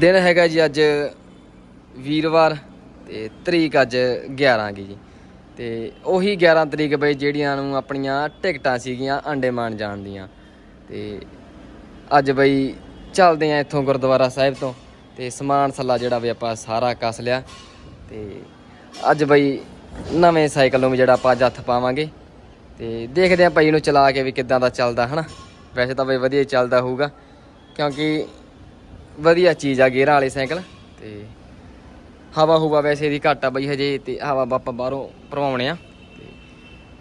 ਦਿਨ ਹੈਗਾ ਜੀ ਅੱਜ ਵੀਰਵਾਰ ਤੇ ਤਰੀਕ ਅੱਜ 11 ਗੀ ਜੀ। ਤੇ ਉਹੀ 11 ਤਰੀਕ ਬਈ ਜਿਹੜੀਆਂ ਨੂੰ ਆਪਣੀਆਂ ਟਿਕਟਾਂ ਸੀਗੀਆਂ ਅੰਡੇਮਾਨ ਜਾਣ ਦੀਆਂ। ਤੇ ਅੱਜ ਬਈ ਚੱਲਦੇ ਆ ਇੱਥੋਂ ਗੁਰਦੁਆਰਾ ਸਾਹਿਬ ਤੋਂ ਤੇ ਸਮਾਨ ਸੱਲਾ ਜਿਹੜਾ ਵੀ ਆਪਾਂ ਸਾਰਾ ਕੱਸ ਲਿਆ। ਤੇ ਅੱਜ ਬਈ ਨਵੇਂ ਸਾਈਕਲ ਨੂੰ ਵੀ ਜਿਹੜਾ ਆਪਾਂ ਅੱਜ ਹੱਥ ਪਾਵਾਂਗੇ। ਤੇ ਦੇਖਦੇ ਆ ਭਾਈ ਨੂੰ ਚਲਾ ਕੇ ਵੀ ਕਿੱਦਾਂ ਦਾ ਚੱਲਦਾ, ਹਨਾ? ਵੈਸੇ ਤਾਂ ਬਈ ਵਧੀਆ ਚੱਲਦਾ ਹੋਊਗਾ। ਕਿਉਂਕਿ ਵਧੀਆ ਚੀਜ਼ ਆ ਗੇਅਰਾਂ ਵਾਲੇ ਸਾਈਕਲ ਤੇ ਹਵਾ ਹੁਵਾ ਵੈਸੇ ਦੀ ਘੱਟ ਆ ਬਈ ਹਜੇ ਤੇ ਹਵਾ ਆਪਾਂ ਬਾਹਰੋਂ ਭਰਵਾਉਣੇ ਆ ਤੇ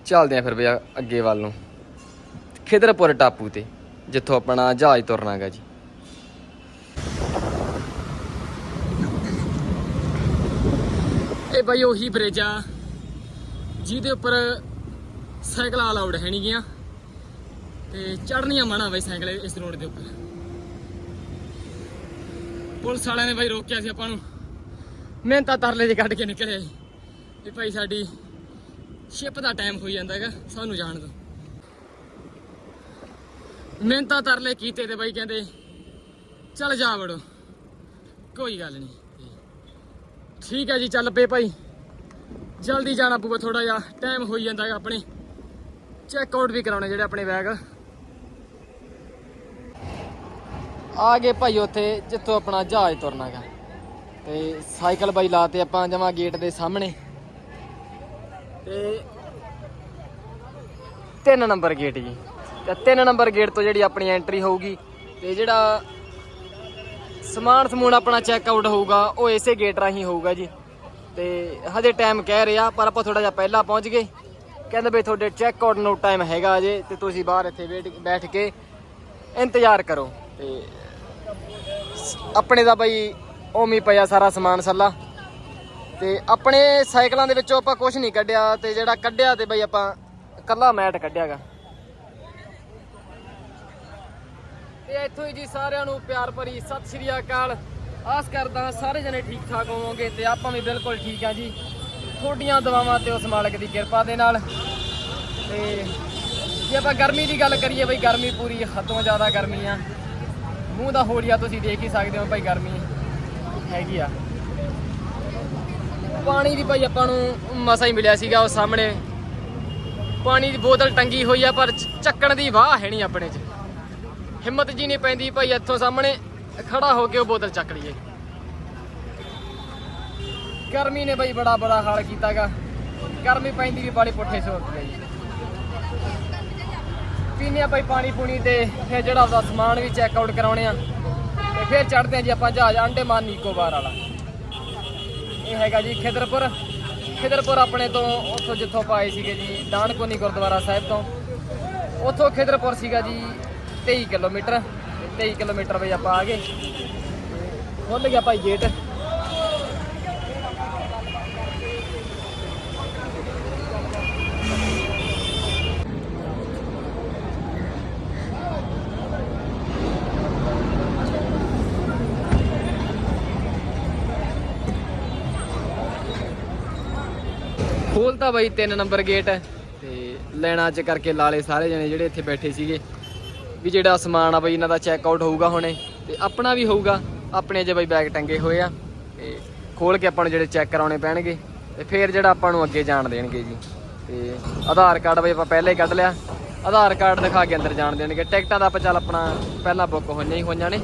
ਚੱਲਦੇ ਆ ਫਿਰ ਬਈ ਅੱਗੇ ਵੱਲ ਨੂੰ। ਖਿਦਰਪੁਰ ਟਾਪੂ ਤੇ, ਜਿੱਥੋਂ ਆਪਣਾ ਜਹਾਜ਼ ਤੁਰਨਾਗਾ ਜੀ। ਇਹ ਬਈ ਉਹੀ ਬ੍ਰਿਜ ਆ, ਜਿਹਦੇ ਉੱਪਰ ਸਾਈਕਲਾਂ ਅਲਾਉਡ ਹੈ ਨਹੀਂ ਗਿਆ। ਤੇ ਚੜਨੀਆਂ ਮਨਾ ਬਈ ਸਾਈਕਲ ਇਸ ਰੋਡ ਦੇ ਉੱਪਰ। ਪੁਲਿਸ ਵਾਲਿਆਂ ਨੇ ਬਾਈ ਰੋਕਿਆ ਸੀ ਆਪਾਂ ਨੂੰ। ਮਿਹਨਤਾਂ ਤਰਲੇ ਦੇ ਕੱਢ ਕੇ ਨਿਕਲੇ ਵੀ ਭਾਈ ਸਾਡੀ ਸ਼ਿਪ ਦਾ ਟਾਈਮ ਹੋਈ ਜਾਂਦਾ ਹੈਗਾ, ਸਾਨੂੰ ਜਾਣ ਦਿਓ। ਮਿਹਨਤਾਂ ਤਰਲੇ ਕੀਤੇ ਤੇ ਬਾਈ ਕਹਿੰਦੇ, ਚੱਲ ਜਾ ਵੜੋ। ਕੋਈ ਗੱਲ ਨਹੀਂ। ਠੀਕ ਹੈ ਜੀ, ਚੱਲ ਪਏ ਭਾਈ। ਜਲਦੀ ਜਾਣਾ ਪਊਗਾ ਥੋੜਾ ਜਿਹਾ। ਟਾਈਮ ਹੋਈ ਜਾਂਦਾ ਹੈਗਾ ਆਪਣੇ। ਚੈੱਕ ਆਊਟ ਵੀ ਕਰਾਉਣੇ ਜਿਹੜੇ ਆਪਣੇ ਬੈਗ ਆ ਗਏ ਭਾਈ ਉੱਥੇ ਜਿੱਥੋਂ ਆਪਣਾ ਜਹਾਜ਼ ਤੁਰਨਾਗਾ ਤੇ ਸਾਈਕਲ ਬਾਈ ਲਾਤੇ ਆਪਾਂ ਜਮਾ ਗੇਟ ਦੇ ਸਾਹਮਣੇ। ਤੇ ਤਿੰਨ ਨੰਬਰ ਗੇਟ ਜੀ। ਤੇ ਤਿੰਨ ਨੰਬਰ ਗੇਟ ਤੋਂ ਜਿਹੜੀ ਆਪਣੀ ਐਂਟਰੀ ਹੋਊਗੀ ਤੇ ਜਿਹੜਾ ਸਮਾਨ ਸਮੂਨ ਆਪਣਾ ਚੈੱਕ ਆਊਟ ਹੋਊਗਾ, ਉਹ ਇਸੇ ਗੇਟ ਰਾਹੀਂ ਹੋਊਗਾ ਜੀ। ਤੇ ਹਜੇ ਟਾਈਮ ਕਹਿ ਰਿਹਾ, ਪਰ ਆਪਾਂ ਥੋੜਾ ਜਿਹਾ ਪਹਿਲਾਂ ਪਹੁੰਚ ਗਏ। ਕਹਿੰਦੇ ਬਈ ਤੁਹਾਡੇ ਚੈੱਕ ਆਊਟ ਨੂੰ ਟਾਈਮ ਹੈਗਾ ਅਜੇ ਤੇ ਤੁਸੀਂ ਬਾਹਰ ਇੱਥੇ ਵੇਟ ਬੈਠ ਕੇ ਇੰਤਜ਼ਾਰ ਕਰੋ। ਤੇ ਆਪਣੇ ਦਾ ਬਈ ਉਮੀ ਪਿਆ ਸਾਰਾ ਸਮਾਨ ਸੱਲਾ। ਤੇ ਆਪਣੇ ਸਾਈਕਲਾਂ ਦੇ ਵਿੱਚੋਂ ਆਪਾਂ ਕੁਝ ਨਹੀਂ ਕੱਢਿਆ ਤੇ ਜਿਹੜਾ ਕੱਢਿਆ ਤੇ ਬਈ ਆਪਾਂ ਕੱਲਾ ਮੈਟ ਕੱਢਿਆਗਾ। ਤੇ ਇੱਥੋਂ ਹੀ ਜੀ ਸਾਰਿਆਂ ਨੂੰ ਪਿਆਰ ਭਰੀ ਸਤਿ ਸ਼੍ਰੀ ਅਕਾਲ। ਆਸ ਕਰਦਾ ਸਾਰੇ ਜਣੇ ਠੀਕ ਠਾਕ ਹੋਵੋਗੇ ਤੇ ਆਪਾਂ ਵੀ ਬਿਲਕੁਲ ਠੀਕ ਆ ਜੀ। ਤੁਹਾਡੀਆਂ ਦਵਾਵਾਂ ਤੇ ਉਸ ਮਾਲਕ ਦੀ ਕਿਰਪਾ ਦੇ ਨਾਲ। ਤੇ ਜੇ ਆਪਾਂ ਗਰਮੀ ਦੀ ਗੱਲ ਕਰੀਏ ਬਈ ਗਰਮੀ ਪੂਰੀ ਹੱਦੋਂ ਜ਼ਿਆਦਾ ਗਰਮੀ ਆ। ਮੂੰਹ ਦਾ ਹੋਲੀਆ ਤੁਸੀਂ ਦੇਖ ਹੀ ਸਕਦੇ ਹੋ ਭਾਈ ਗਰਮੀ ਹੈਗੀ ਆ। ਪਾਣੀ ਦੀ ਭਾਈ ਆਪਾਂ ਨੂੰ ਮਸਾ ਹੀ ਮਿਲਿਆ ਸੀਗਾ ਉਹ ਸਾਹਮਣੇ। ਪਾਣੀ ਦੀ ਬੋਤਲ ਟੰਗੀ ਹੋਈ ਆ, ਪਰ ਚੱਕਣ ਦੀ ਵਾਹ ਹੈ ਨਹੀਂ ਆਪਣੇ 'ਚ। ਹਿੰਮਤ ਜੀ ਨਹੀਂ ਪੈਂਦੀ ਭਾਈ ਇੱਥੋਂ ਸਾਹਮਣੇ, ਖੜਾ ਹੋ ਕੇ ਉਹ ਬੋਤਲ ਚੱਕ ਲਈਏ। ਗਰਮੀ ਨੇ ਭਾਈ ਬੜਾ ਬੜਾ ਹਾਲ ਕੀਤਾਗਾ। ਗਰਮੀ ਪੈਂਦੀ ਵੀ ਬਾੜੀ ਪੁੱਠੇ ਸੋਚ ਗਈ ਪੀਨੇ ਆ ਭਾਈ ਪਾਣੀ ਪੂਣੀ ਤੇ ਫਿਰ ਜਿਹੜਾ ਉਹਦਾ ਸਮਾਨ ਵੀ ਚੈੱਕ ਆਊਟ ਕਰਾਉਣੇ ਆ। ਤੇ ਫਿਰ ਚੜਦੇ ਆ ਜੀ ਆਪਾਂ ਜਹਾਜ਼ ਅੰਡੇਮਾਨ ਨਿਕੋਬਾਰ ਵਾਲਾ। ਇਹ ਹੈਗਾ ਜੀ ਖਿਦਰਪੁਰ। ਖਿਦਰਪੁਰ ਆਪਣੇ ਤੋਂ ਉੱਥੋਂ ਜਿੱਥੋਂ ਪਾਏ ਸੀਗੇ ਜੀ, ਦਾਨਕੋਨੀ ਗੁਰਦੁਆਰਾ ਸਾਹਿਬ ਤੋਂ। ਉੱਥੋਂ ਖਿਦਰਪੁਰ ਸੀਗਾ ਜੀ 23 ਕਿਲੋਮੀਟਰ। 23 ਕਿਲੋਮੀਟਰ ਵਜੇ ਆਪਾਂ ਆ ਗਏ। ਖੁੱਲ ਗਿਆ ਭਾਈ ਗੇਟ ਖੋਲਤਾ ਬਾਈ 3 ਨੰਬਰ ਗੇਟ ਤੇ ਲੈਣਾ ਚ ਕਰਕੇ ਲਾਲੇ ਸਾਰੇ ਜਣੇ ਜਿਹੜੇ ਇੱਥੇ ਬੈਠੇ ਸੀਗੇ। ਵੀ ਜਿਹੜਾ ਸਮਾਨ ਆ ਬਾਈ, ਇਹਨਾਂ ਦਾ ਚੈੱਕ ਆਊਟ ਹੋਊਗਾ ਹੁਣੇ। ਤੇ ਆਪਣਾ ਵੀ ਹੋਊਗਾ। ਆਪਣੇ ਜੇ ਬਾਈ ਬੈਗ ਟੰਗੇ ਹੋਏ ਆ। ਤੇ ਖੋਲ ਕੇ ਆਪਾਂ ਨੂੰ ਜਿਹੜੇ ਚੈੱਕ ਕਰਾਉਣੇ ਪੈਣਗੇ। ਤੇ ਫਿਰ ਜਿਹੜਾ ਆਪਾਂ ਨੂੰ ਅੱਗੇ ਜਾਣ ਦੇਣਗੇ ਜੀ। ਤੇ ਆਧਾਰ ਕਾਰਡ ਬਾਈ ਆਪਾਂ ਪਹਿਲੇ ਹੀ ਕੱਢ ਲਿਆ। ਆਧਾਰ ਕਾਰਡ ਦਿਖਾ ਕੇ ਅੰਦਰ ਜਾਣ ਦੇਣਗੇ। ਟਿਕਟਾਂ ਦਾ ਆਪਾਂ ਚੱਲ ਆਪਣਾ ਪਹਿਲਾਂ ਬੁੱਕ ਹੋਈਆਂ ਹੀ ਹੋਈਆਂ ਨੇ।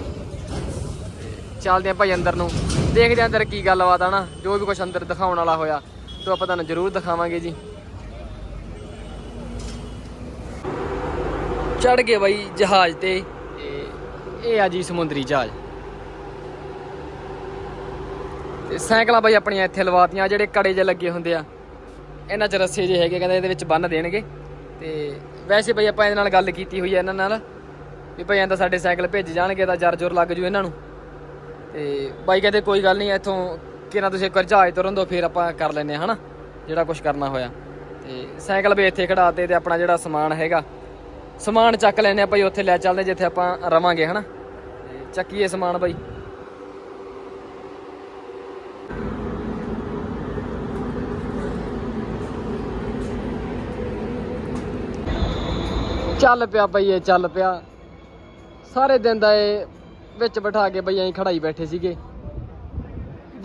ਚੱਲਦੇ ਆ ਭਾਈ ਅੰਦਰ ਨੂੰ। ਦੇਖਦੇ ਆ ਅੰਦਰ ਕੀ ਗੱਲਬਾਤ ਆ ਨਾ। ਜੋ ਵੀ ਕੁਝ ਅੰਦਰ ਦਿਖਾਉਣ ਵਾਲਾ ਹੋਇਆ। ਤੇ ਆਪਾਂ ਤੁਹਾਨੂੰ ਜ਼ਰੂਰ ਦਿਖਾਵਾਂਗੇ ਜੀ। ਚੜ ਗਏ ਬਾਈ ਜਹਾਜ਼ ਤੇ। ਇਹ ਆ ਜੀ ਸਮੁੰਦਰੀ ਜਹਾਜ਼। ਤੇ ਸਾਈਕਲਾਂ ਬਾਈ ਆਪਣੀਆਂ ਇੱਥੇ ਲਵਾਤੀਆਂ, ਜਿਹੜੇ ਕੜੇ ਜੇ ਲੱਗੇ ਹੁੰਦੇ ਆ। ਇਹਨਾਂ 'ਚ ਰੱਸੇ ਜੇ ਹੈਗੇ, ਕਹਿੰਦੇ ਇਹਦੇ ਵਿੱਚ ਬੰਨ ਦੇਣਗੇ। ਤੇ ਵੈਸੇ ਬਈ ਆਪਾਂ ਇਹਦੇ ਨਾਲ ਗੱਲ ਕੀਤੀ ਹੋਈ ਹੈ ਇਹਨਾਂ ਨਾਲ, ਵੀ ਭਾਈ ਐਂ ਤਾਂ ਸਾਡੇ ਸਾਈਕਲ ਭੇਜ ਜਾਣਗੇ, ਤਾਂ ਜਰ ਜੁਰ ਲੱਗ ਜੂ ਇਹਨਾਂ ਨੂੰ। ਤੇ ਬਾਈ ਕਹਿੰਦੇ ਕੋਈ ਗੱਲ ਨਹੀਂ, ਇੱਥੋਂ ਤਰੀਕੇ ਨਾਲ ਤੁਸੀਂ ਇੱਕ ਵਾਰ ਜਹਾਜ਼ ਤੋਂ ਰੰਦੋ ਫਿਰ ਆਪਾਂ ਕਰ ਲੈਨੇ ਹਨਾ? ਜਿਹੜਾ ਕੁਝ ਕਰਨਾ ਹੋਇਆ। ਤੇ ਸਾਈਕਲ ਵੀ ਇੱਥੇ ਖੜਾਤੇ ਤੇ ਆਪਣਾ ਜਿਹੜਾ ਸਮਾਨ ਹੈਗਾ, ਸਮਾਨ ਚੱਕ ਲੈਨੇ ਆ ਭਾਈ, ਉੱਥੇ ਲੈ ਚੱਲਦੇ ਜਿੱਥੇ ਆਪਾਂ ਰਵਾਂਗੇ, ਹਨਾ? ਚੱਕੀਏ ਸਮਾਨ ਭਾਈ। ਚੱਲ ਪਿਆ ਬਈ ਇਹ ਚੱਲ ਪਿਆ। ਸਾਰੇ ਦਿਨ ਦਾ ਇਹ ਵਿੱਚ ਬਿਠਾ ਕੇ ਬਈ ਐਂ ਖੜਾਈ ਬੈਠੇ ਸੀਗੇ।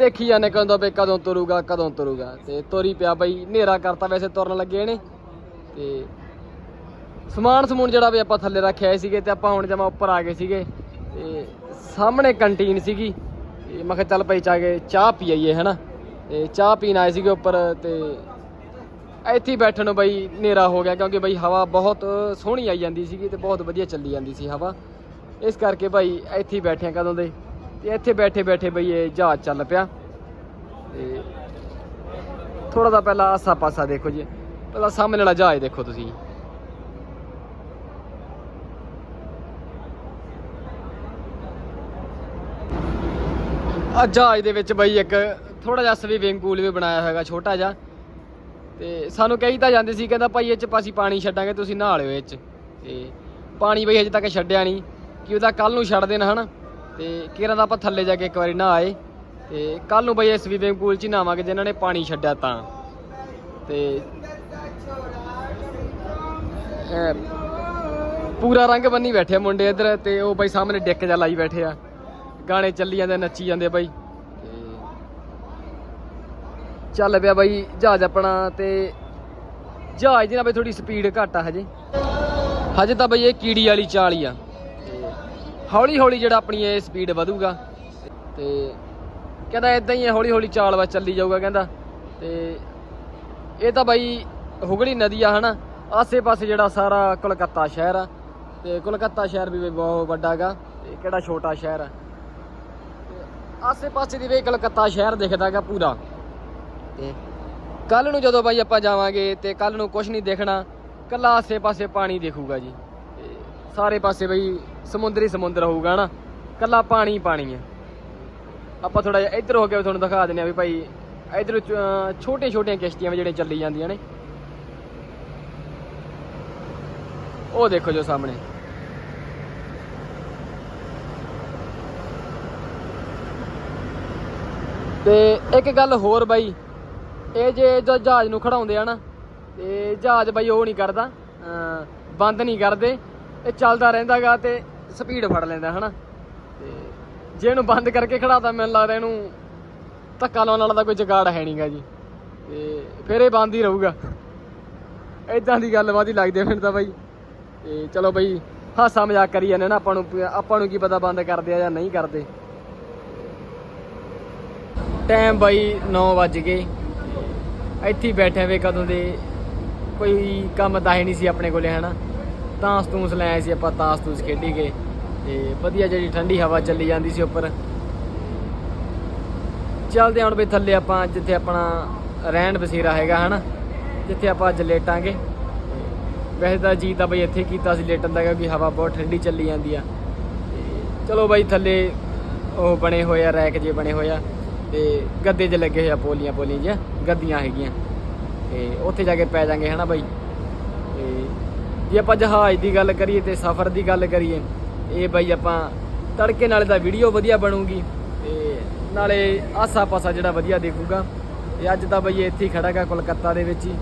ਦੇਖੀ ਜਾਂਦੇ ਕਦੋਂ ਬਈ ਕਦੋਂ ਤੁਰੂਗਾ ਕਦੋਂ ਤੁਰੂਗਾ। ਤੇ ਤੁਰੀ ਪਿਆ ਬਈ, ਹਨੇਰਾ ਕਰਤਾ ਵੈਸੇ ਤੁਰਨ ਲੱਗੇ ਨੇ ਤੇ ਸਮਾਨ ਸਮੂਨ ਜਿਹੜਾ ਵੀ ਆਪਾਂ ਥੱਲੇ ਰੱਖਿਆ ਹੋਏ ਸੀਗੇ ਤੇ ਆਪਾਂ ਹੁਣ ਜਮਾ ਉੱਪਰ ਆ ਗਏ ਸੀਗੇ। ਤੇ ਸਾਹਮਣੇ ਕੰਟੀਨ ਸੀਗੀ। ਤੇ ਮੈਂ ਕਿਹਾ ਚੱਲ ਭਾਈ ਚਾ ਕੇ ਚਾਹ ਪੀ ਆਈਏ, ਹਨਾ। ਤੇ ਚਾਹ ਪੀਣ ਆਏ ਸੀਗੇ ਉੱਪਰ ਤੇ ਇੱਥੇ ਬੈਠਣ ਨੂੰ ਬਈ ਹਨੇਰਾ ਹੋ ਗਿਆ ਕਿਉਂਕਿ ਬਈ ਹਵਾ ਬਹੁਤ ਸੋਹਣੀ ਆਈ ਜਾਂਦੀ ਸੀਗੀ ਤੇ ਬਹੁਤ ਵਧੀਆ ਚੱਲੀ ਜਾਂਦੀ ਸੀ ਹਵਾ। ਇਸ ਕਰਕੇ ਭਾਈ ਇੱਥੇ ਹੀ ਬੈਠੇ ਆ ਕਦੋਂ ਦੇ। ਤੇ ਇੱਥੇ ਬੈਠੇ ਬੈਠੇ ਬਈ ਇਹ ਜਹਾਜ਼ ਚੱਲ ਪਿਆ। ਤੇ ਥੋੜਾ ਦਾ ਪਹਿਲਾਂ ਆਸਾ ਪਾਸਾ ਦੇਖੋ ਜੀ। ਪਹਿਲਾਂ ਸਾਹਮਣੇ ਵਾਲਾ ਜਹਾਜ਼ ਦੇਖੋ ਤੁਸੀਂ। ਆ ਜਹਾਜ਼ ਦੇ ਵਿੱਚ ਬਈ ਇੱਕ ਥੋੜਾ ਜਿਹਾ ਸਵੀਵਿੰਗ ਪੂਲ ਵੀ ਬਣਾਇਆ ਹੈਗਾ, ਛੋਟਾ ਜਿਹਾ। ਤੇ ਸਾਨੂੰ ਕਹੀ ਤਾਂ ਜਾਂਦੇ ਸੀ, ਕਹਿੰਦਾ ਭਾਈ ਇਹ ਚ ਅਸੀਂ ਪਾਣੀ ਛੱਡਾਂਗੇ, ਤੁਸੀਂ ਨਹਾ ਲਿਓ ਇਹ ਚ। ਤੇ ਪਾਣੀ ਬਈ ਅਜੇ ਤੱਕ ਛੱਡਿਆ ਨਹੀਂ, ਕਿ ਉਹਦਾ ਕੱਲ ਨੂੰ ਛੱਡ ਦੇਣਾ ਹਨਾ। ਤੇ ਕਿਰਾਂ ਦਾ ਆਪਾਂ ਥੱਲੇ ਜਾ ਕੇ ਇੱਕ ਵਾਰੀ ਨਹਾਏ ਤੇ ਕੱਲ ਨੂੰ ਬਈ ਇਸ ਸਵੀਮਿੰਗ ਪੂਲ 'ਚ ਹੀ ਨਹਾਵਾਂਗੇ, ਜਿਨ੍ਹਾਂ ਨੇ ਪਾਣੀ ਛੱਡਿਆ ਤਾਂ। ਤੇ ਪੂਰਾ ਰੰਗ ਬੰਨੀ ਬੈਠੇ ਮੁੰਡੇ ਇੱਧਰ ਤੇ ਉਹ ਬਈ ਸਾਹਮਣੇ ਡਿੱਕ ਜਾ ਲਾਈ ਬੈਠੇ ਆ। ਗਾਣੇ ਚੱਲੀ ਜਾਂਦੇ, ਨੱਚੀ ਜਾਂਦੇ ਬਾਈ। ਤੇ ਚੱਲ ਪਿਆ ਬਾਈ ਜਹਾਜ਼ ਆਪਣਾ ਤੇ ਜਹਾਜ਼ ਦੀ ਨਾ ਬਈ ਥੋੜੀ ਸਪੀਡ ਘੱਟ ਆ ਹਜੇ। ਹਜੇ ਤਾਂ ਬਈ ਇਹ ਕੀੜੀ ਵਾਲੀ ਚਾਲ ਹੀ ਆ। ਹੌਲੀ ਹੌਲੀ ਜਿਹੜਾ ਆਪਣੀ ਇਹ ਸਪੀਡ ਵਧੂਗਾ। ਤੇ ਕਹਿੰਦਾ ਇਦਾਂ ਹੀ ਹੈ ਹੌਲੀ ਹੌਲੀ ਚਾਲ ਵਾ ਚੱਲੀ ਜਾਊਗਾ ਕਹਿੰਦਾ। ਤੇ ਇਹ ਤਾਂ ਬਾਈ ਹੁਗਲੀ ਨਦੀ ਆ, ਹਨਾ? ਆਸੇ-ਪਾਸੇ ਜਿਹੜਾ ਸਾਰਾ ਕੋਲਕਾਤਾ ਸ਼ਹਿਰ ਆ। ਤੇ ਕੋਲਕਾਤਾ ਸ਼ਹਿਰ ਵੀ ਬਹੁਤ ਵੱਡਾ ਗਾ ਤੇ ਕਿਹੜਾ ਛੋਟਾ ਸ਼ਹਿਰ ਆ। ਆਸੇ-ਪਾਸੇ ਦੀ ਵੀ ਕਲਕੱਤਾ ਸ਼ਹਿਰ ਦਿਖਦਾਗਾ ਪੂਰਾ। ਤੇ ਕੱਲ ਨੂੰ ਜਦੋਂ ਬਾਈ ਆਪਾਂ ਜਾਵਾਂਗੇ ਤੇ ਕੱਲ ਨੂੰ ਕੁਝ ਨਹੀਂ ਦੇਖਣਾ। ਕੱਲਾ ਆਸੇ-ਪਾਸੇ ਪਾਣੀ ਦੇਖੂਗਾ ਜੀ। ਸਾਰੇ ਪਾਸੇ ਬਈ ਸਮੁੰਦਰ ਹੀ ਸਮੁੰਦਰ ਹੋਊਗਾ ਨਾ ਕੱਲਾ ਪਾਣੀ ਪਾਣੀ ਹੈ। ਆਪਾਂ ਥੋੜਾ ਜਿਹਾ ਇੱਧਰ ਹੋ ਕੇ ਤੁਹਾਨੂੰ ਦਿਖਾ ਦਿੰਦੇ ਆ ਵੀ ਭਾਈ, ਇੱਧਰ ਛੋਟੀਆਂ-ਛੋਟੀਆਂ ਕਿਸ਼ਤੀਆਂ ਵੀ ਜਿਹੜੀਆਂ ਚੱਲੀ ਜਾਂਦੀਆਂ ਨੇ। ਉਹ ਦੇਖੋ ਜੋ ਸਾਹਮਣੇ। ਤੇ ਇੱਕ ਗੱਲ ਹੋਰ ਬਾਈ, ਇਹ ਜੇ ਜੋ ਜਹਾਜ਼ ਨੂੰ ਖੜਾਉਂਦੇ ਆ ਨਾ, ਤੇ ਜਹਾਜ਼ ਬਾਈ ਉਹ ਨਹੀਂ ਕਰਦਾ ਬੰਦ ਨਹੀਂ ਕਰਦੇ। ਇਹ ਚੱਲਦਾ ਰਹਿੰਦਾਗਾ ਤੇ ਸਪੀਡ ਫੜ ਲੈਂਦਾ, ਹਨਾ? ਤੇ ਜੇ ਇਹਨੂੰ ਬੰਦ ਕਰਕੇ ਖੜਾਤਾ, ਮੈਨੂੰ ਲੱਗਦਾ ਇਹਨੂੰ ਧੱਕਾ ਲਾਉਣ ਵਾਲਾ ਤਾਂ ਕੋਈ ਜਗਾੜ ਹੈ ਨਹੀਂਗਾ ਜੀ। ਤੇ ਫਿਰ ਇਹ ਬੰਦ ਹੀ ਰਹੂਗਾ। ਇਦਾਂ ਦੀ ਗੱਲਬਾਤ ਹੀ ਲੱਗਦੀ ਮੈਨੂੰ ਤਾਂ ਬਾਈ। ਤੇ ਚਲੋ ਬਾਈ, ਹਾਸਾ ਮਜ਼ਾਕ ਕਰੀ ਜਾਂਦੇ ਨਾ ਆਪਾਂ ਨੂੰ ਆਪਾਂ ਨੂੰ ਕੀ ਪਤਾ ਬੰਦ ਕਰਦੇ ਆ ਜਾਂ ਨਹੀਂ ਕਰਦੇ। ਟਾਈਮ ਬਾਈ 9 ਵੱਜ ਗਏ। ਇੱਥੇ ਬੈਠੇ ਵੇ ਕਦੋਂ ਦੇ। ਕੋਈ ਕੰਮ ਤਾਂ ਹੈ ਨਹੀਂ ਸੀ ਆਪਣੇ ਕੋਲੇ, ਹਨਾ? ਤਾਂਸ ਤੂਸ ਲੈ ਆਏ ਸੀ, ਆਪਾਂ ਤਾਂਸ ਤੂਸ ਖੇਡੀ ਗਏ ਤੇ ਵਧੀਆ ਜਿਹੜੀ ਠੰਡੀ ਹਵਾ ਚੱਲੀ ਜਾਂਦੀ ਸੀ ਉੱਪਰ। ਚੱਲਦੇ ਹੁਣ ਬਈ ਥੱਲੇ ਆਪਾਂ, ਜਿੱਥੇ ਆਪਣਾ ਰਹਿਣ ਬਸੇਰਾ ਹੈਗਾ, ਹਨਾ? ਜਿੱਥੇ ਆਪਾਂ ਅੱਜ ਲੇਟਾਂਗੇ। ਵੈਸੇ ਤਾਂ ਜੀ ਤਾਂ ਬਈ ਇੱਥੇ ਕੀਤਾ ਸੀ ਲੇਟਣ ਦਾ, ਕਿਉਂਕਿ ਹਵਾ ਬਹੁਤ ਠੰਡੀ ਚੱਲੀ ਜਾਂਦੀ ਆ। ਤੇ ਚਲੋ ਬਾਈ ਥੱਲੇ ਉਹ ਬਣੇ ਹੋਏ ਆ, ਰੈਕ ਜੇ ਬਣੇ ਹੋਏ ਆ। ਤੇ ਗੱਦੇ 'ਚ ਲੱਗੇ ਹੋਏ ਆ ਪੋਲੀਆਂ ਪੋਲੀਆਂ ਜਿਹੀਆਂ, ਗੱਦੀਆਂ ਹੈਗੀਆਂ। ਤੇ ਉੱਥੇ ਜਾ ਕੇ ਪੈ ਜਾਾਂਗੇ, ਹਨਾ ਬਾਈ? ਤੇ ਜੇ ਆਪਾਂ ਜਹਾਜ਼ ਦੀ ਗੱਲ ਕਰੀਏ ਤੇ ਸਫ਼ਰ ਦੀ ਗੱਲ ਕਰੀਏ, ਇਹ ਬਾਈ ਆਪਾਂ ਤੜਕੇ ਨਾਲੇ ਦਾ ਵੀਡੀਓ ਵਧੀਆ ਬਣੂਗੀ ਤੇ ਨਾਲੇ ਆਸਾ ਪਾਸਾ ਜਿਹੜਾ ਵਧੀਆ ਦੇਖੂਗਾ। ਤੇ ਅੱਜ ਤਾਂ ਬਈ ਇੱਥੇ ਹੀ ਖੜਾਗਾ ਕੋਲਕਾਤਾ ਦੇ ਵਿੱਚ ਹੀ।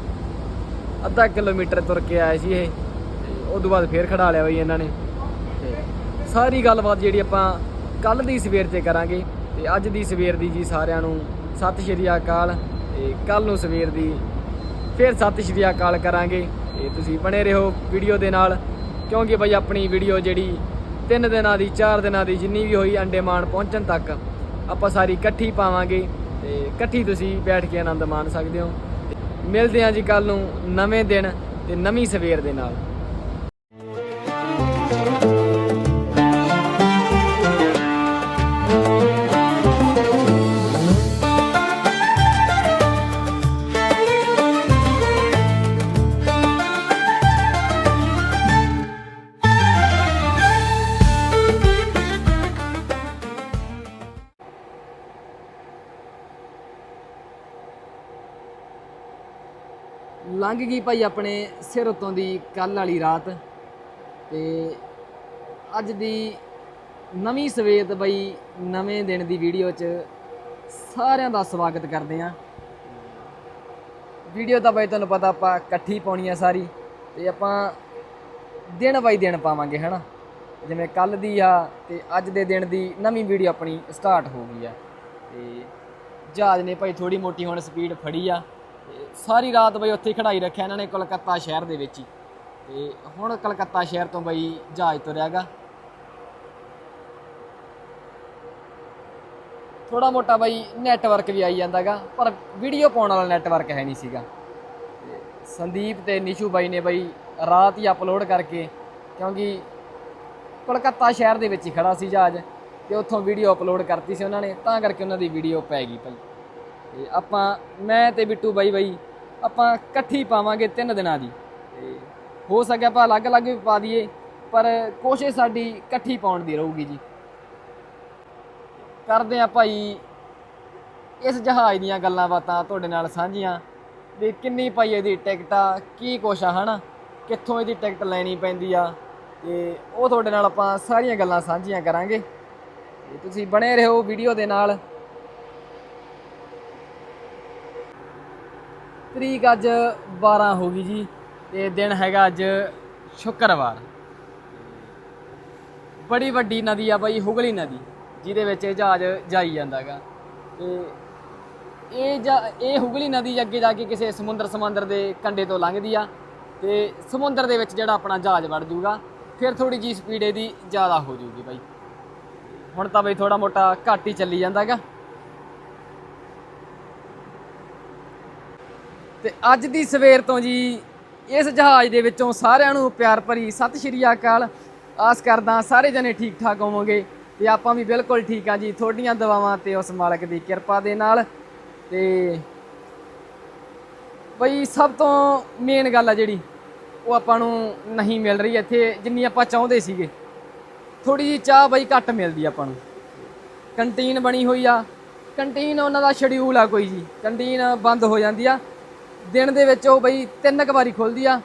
ਅੱਧਾ ਕਿਲੋਮੀਟਰ ਤੁਰ ਕੇ ਆਏ ਸੀ ਇਹ, ਤੇ ਉਸ ਤੋਂ ਬਾਅਦ ਫੇਰ ਖੜਾ ਲਿਆ ਬਈ ਇਹਨਾਂ ਨੇ। ਤੇ ਸਾਰੀ ਗੱਲਬਾਤ ਜਿਹੜੀ ਆਪਾਂ ਕੱਲ ਦੀ ਸਵੇਰ ਤੇ ਕਰਾਂਗੇ, ਤੇ ਅੱਜ ਦੀ ਸਵੇਰ ਦੀ ਜੀ ਸਾਰਿਆਂ ਨੂੰ ਸਤਿ ਸ਼੍ਰੀ ਅਕਾਲ, ਤੇ ਕੱਲ ਨੂੰ ਸਵੇਰ ਦੀ ਫਿਰ ਸਤਿ ਸ਼੍ਰੀ ਅਕਾਲ ਕਰਾਂਗੇ। ਤੇ ਤੁਸੀਂ ਬਣੇ ਰਹੋ ਵੀਡੀਓ ਦੇ ਨਾਲ, ਕਿਉਂਕਿ ਬਈ ਆਪਣੀ ਵੀਡੀਓ ਜਿਹੜੀ ਤਿੰਨ ਦਿਨਾਂ ਦੀ, ਚਾਰ ਦਿਨਾਂ ਦੀ ਜਿੰਨੀ ਵੀ ਹੋਈ ਅੰਡੇਮਾਨ ਪਹੁੰਚਣ ਤੱਕ ਆਪਾਂ ਸਾਰੀ ਇਕੱਠੀ ਪਾਵਾਂਗੇ ਤੇ ਇਕੱਠੀ ਤੁਸੀਂ ਬੈਠ ਕੇ ਆਨੰਦ ਮਾਣ ਸਕਦੇ ਹੋ। ਮਿਲਦੇ ਹਾਂ ਜੀ ਕੱਲ ਨੂੰ ਨਵੇਂ ਦਿਨ ਤੇ ਨਵੀਂ ਸਵੇਰ ਦੇ ਨਾਲ। ਲੰਘ ਗਈ ਭਾਈ ਆਪਣੇ ਸਿਰ ਉਤੋਂ ਦੀ ਕੱਲ ਵਾਲੀ ਰਾਤ। ਤੇ ਅੱਜ ਦੀ ਨਵੀਂ ਸਵੇਰ ਤੇ ਬਈ ਨਵੇਂ ਦਿਨ ਦੀ ਵੀਡੀਓ 'ਚ ਸਾਰਿਆਂ ਦਾ ਸਵਾਗਤ ਕਰਦੇ ਆਂ। ਵੀਡੀਓ ਤਾਂ ਬਈ ਤੁਹਾਨੂੰ ਪਤਾ ਆਪਾਂ ਇਕੱਠੀ ਪਾਉਣੀ ਆ ਸਾਰੀ ਤੇ ਆਪਾਂ ਦਿਨ ਬਾਈ ਦਿਨ ਪਾਵਾਂਗੇ, ਹਨਾ? ਜਿਵੇਂ ਕੱਲ ਦੀ ਆ ਤੇ ਅੱਜ ਦੇ ਦਿਨ ਦੀ ਨਵੀਂ ਵੀਡੀਓ ਆਪਣੀ ਸਟਾਰਟ ਹੋ ਗਈ ਆ। ਤੇ ਜਹਾਜ਼ ਨੇ ਭਾਈ ਥੋੜੀ ਮੋਟੀ ਹੁਣ ਸਪੀਡ ਫੜੀ ਆ। ਤੇ ਸਾਰੀ ਰਾਤ ਬਈ ਉੱਥੇ ਹੀ ਖੜਾਈ ਰੱਖਿਆ ਇਹਨਾਂ ਨੇ ਕਲਕੱਤਾ ਸ਼ਹਿਰ ਦੇ ਵਿੱਚ ਹੀ। ਤੇ ਹੁਣ ਕਲਕੱਤਾ ਸ਼ਹਿਰ ਤੋਂ ਬਈ ਜਹਾਜ਼ ਤੁਰਿਆਗਾ ਥੋੜਾ ਮੋਟਾ ਬਈ ਨੈਟਵਰਕ ਵੀ ਆਈ ਜਾਂਦਾਗਾ ਪਰ ਵੀਡੀਓ ਪਾਉਣ ਵਾਲਾ ਨੈਟਵਰਕ ਹੈ ਨਹੀਂ ਸੀਗਾ। ਤੇ ਸੰਦੀਪ ਤੇ ਨਿਸ਼ੂ ਬਾਈ ਨੇ ਬਈ ਰਾਤ ਹੀ ਅਪਲੋਡ ਕਰਕੇ, ਕਿਉਂਕਿ ਕਲਕੱਤਾ ਸ਼ਹਿਰ ਦੇ ਵਿੱਚ ਹੀ ਖੜਾ ਸੀ ਜਹਾਜ਼, ਤੇ ਉੱਥੋਂ ਵੀਡੀਓ ਅਪਲੋਡ ਕਰਤੀ ਸੀ ਉਹਨਾਂ ਨੇ, ਤਾਂ ਕਰਕੇ ਉਹਨਾਂ ਦੀ ਵੀਡੀਓ ਪੈ ਗਈ ਭਾਈ। ਤੇ ਆਪਾਂ, ਮੈਂ ਤੇ ਬਿੱਟੂ ਬਾਈ ਬਾਈ, ਆਪਾਂ ਇਕੱਠੀ ਪਾਵਾਂਗੇ ਤਿੰਨ ਦਿਨਾਂ ਦੀ। ਤੇ ਹੋ ਸਕਿਆ ਆਪਾਂ ਅਲੱਗ-ਅਲੱਗ ਵੀ ਪਾ ਦਈਏ, ਪਰ ਕੋਸ਼ਿਸ਼ ਸਾਡੀ ਇਕੱਠੀ ਪਾਉਣ ਦੀ ਰਹੂਗੀ ਜੀ। ਕਰਦੇ ਆ ਭਾਈ ਇਸ ਜਹਾਜ਼ ਦੀਆਂ ਗੱਲਾਂ ਬਾਤਾਂ ਤੁਹਾਡੇ ਨਾਲ ਸਾਂਝੀਆਂ, ਵੀ ਕਿੰਨੀ ਭਾਈ ਇਹਦੀ ਟਿਕਟ ਆ, ਕੀ ਕੁਛ ਆ, ਹਨਾ? ਕਿੱਥੋਂ ਇਹਦੀ ਟਿਕਟ ਲੈਣੀ ਪੈਂਦੀ ਆ? ਤੇ ਉਹ ਤੁਹਾਡੇ ਨਾਲ ਆਪਾਂ ਸਾਰੀਆਂ ਗੱਲਾਂ ਸਾਂਝੀਆਂ ਕਰਾਂਗੇ। ਤੇ ਤੁਸੀਂ ਬਣੇ ਰਹੋ ਵੀਡੀਓ ਦੇ ਨਾਲ। ਤਰੀਕ ਅੱਜ 12 ਹੋ ਗਈ ਜੀ ਤੇ ਦਿਨ ਹੈਗਾ ਅੱਜ ਸ਼ੁੱਕਰਵਾਰ। ਬੜੀ ਵੱਡੀ ਨਦੀ ਆ ਬਾਈ, ਹੁਗਲੀ ਨਦੀ, ਜਿਹਦੇ ਵਿੱਚ ਇਹ ਜਹਾਜ਼ ਜਾਈ ਜਾਂਦਾਗਾ। ਤੇ ਇਹ ਜਾ, ਇਹ ਹੁਗਲੀ ਨਦੀ ਅੱਗੇ ਜਾ ਕੇ ਕਿਸੇ ਸਮੁੰਦਰ ਸਮੁੰਦਰ ਦੇ ਕੰਢੇ ਤੋਂ ਲੰਘਦੀ ਆ ਤੇ ਸਮੁੰਦਰ ਦੇ ਵਿੱਚ ਜਿਹੜਾ ਆਪਣਾ ਜਹਾਜ਼ ਵੜ ਜੂਗਾ, ਫਿਰ ਥੋੜੀ ਜੀ ਸਪੀਡ ਇਹਦੀ ਜ਼ਿਆਦਾ ਹੋ ਜੂਗੀ ਬਾਈ। ਹੁਣ ਤਾਂ ਬਈ ਥੋੜਾ ਮੋਟਾ ਘੱਟ ਹੀ ਚੱਲੀ ਜਾਂਦਾਗਾ। ਤੇ ਅੱਜ ਦੀ ਸਵੇਰ ਤੋਂ ਜੀ ਇਸ ਜਹਾਜ਼ ਦੇ ਵਿੱਚੋਂ ਸਾਰਿਆਂ ਨੂੰ ਪਿਆਰ ਭਰੀ ਸਤਿ ਸ਼੍ਰੀ ਅਕਾਲ। ਆਸ ਕਰਦਾ ਸਾਰੇ ਜਣੇ ਠੀਕ ਠਾਕ ਹੋਵੋਗੇ ਤੇ ਆਪਾਂ ਵੀ ਬਿਲਕੁਲ ਠੀਕ ਆ ਜੀ। ਤੁਹਾਡੀਆਂ ਦੁਆਵਾਂ ਤੇ ਉਸ ਮਾਲਕ ਦੀ ਕਿਰਪਾ ਦੇ ਨਾਲ ਤੇ ਬਈ ਸਭ ਤੋਂ ਮੇਨ ਗੱਲ ਆ ਜਿਹੜੀ, ਉਹ ਆਪਾਂ ਨੂੰ ਨਹੀਂ ਮਿਲ ਰਹੀ ਇੱਥੇ ਜਿੰਨੀ ਆਪਾਂ ਚਾਹੁੰਦੇ ਸੀਗੇ। ਥੋੜੀ ਜੀ ਚਾਹ ਬਈ ਘੱਟ ਮਿਲਦੀ ਆਪਾਂ ਨੂੰ। ਕੰਟੀਨ ਬਣੀ ਹੋਈ ਆ। ਕੰਟੀਨ ਉਹਨਾਂ ਦਾ ਸ਼ਡਿਊਲ ਆ ਕੋਈ ਜੀ। ਕੰਟੀਨ ਬੰਦ ਹੋ ਜਾਂਦੀ ਆ। ਦਿਨ ਦੇ ਵਿੱਚ ਉਹ ਬਈ ਤਿੰਨ ਕੁ ਵਾਰੀ ਖੁੱਲਦੀ ਆ,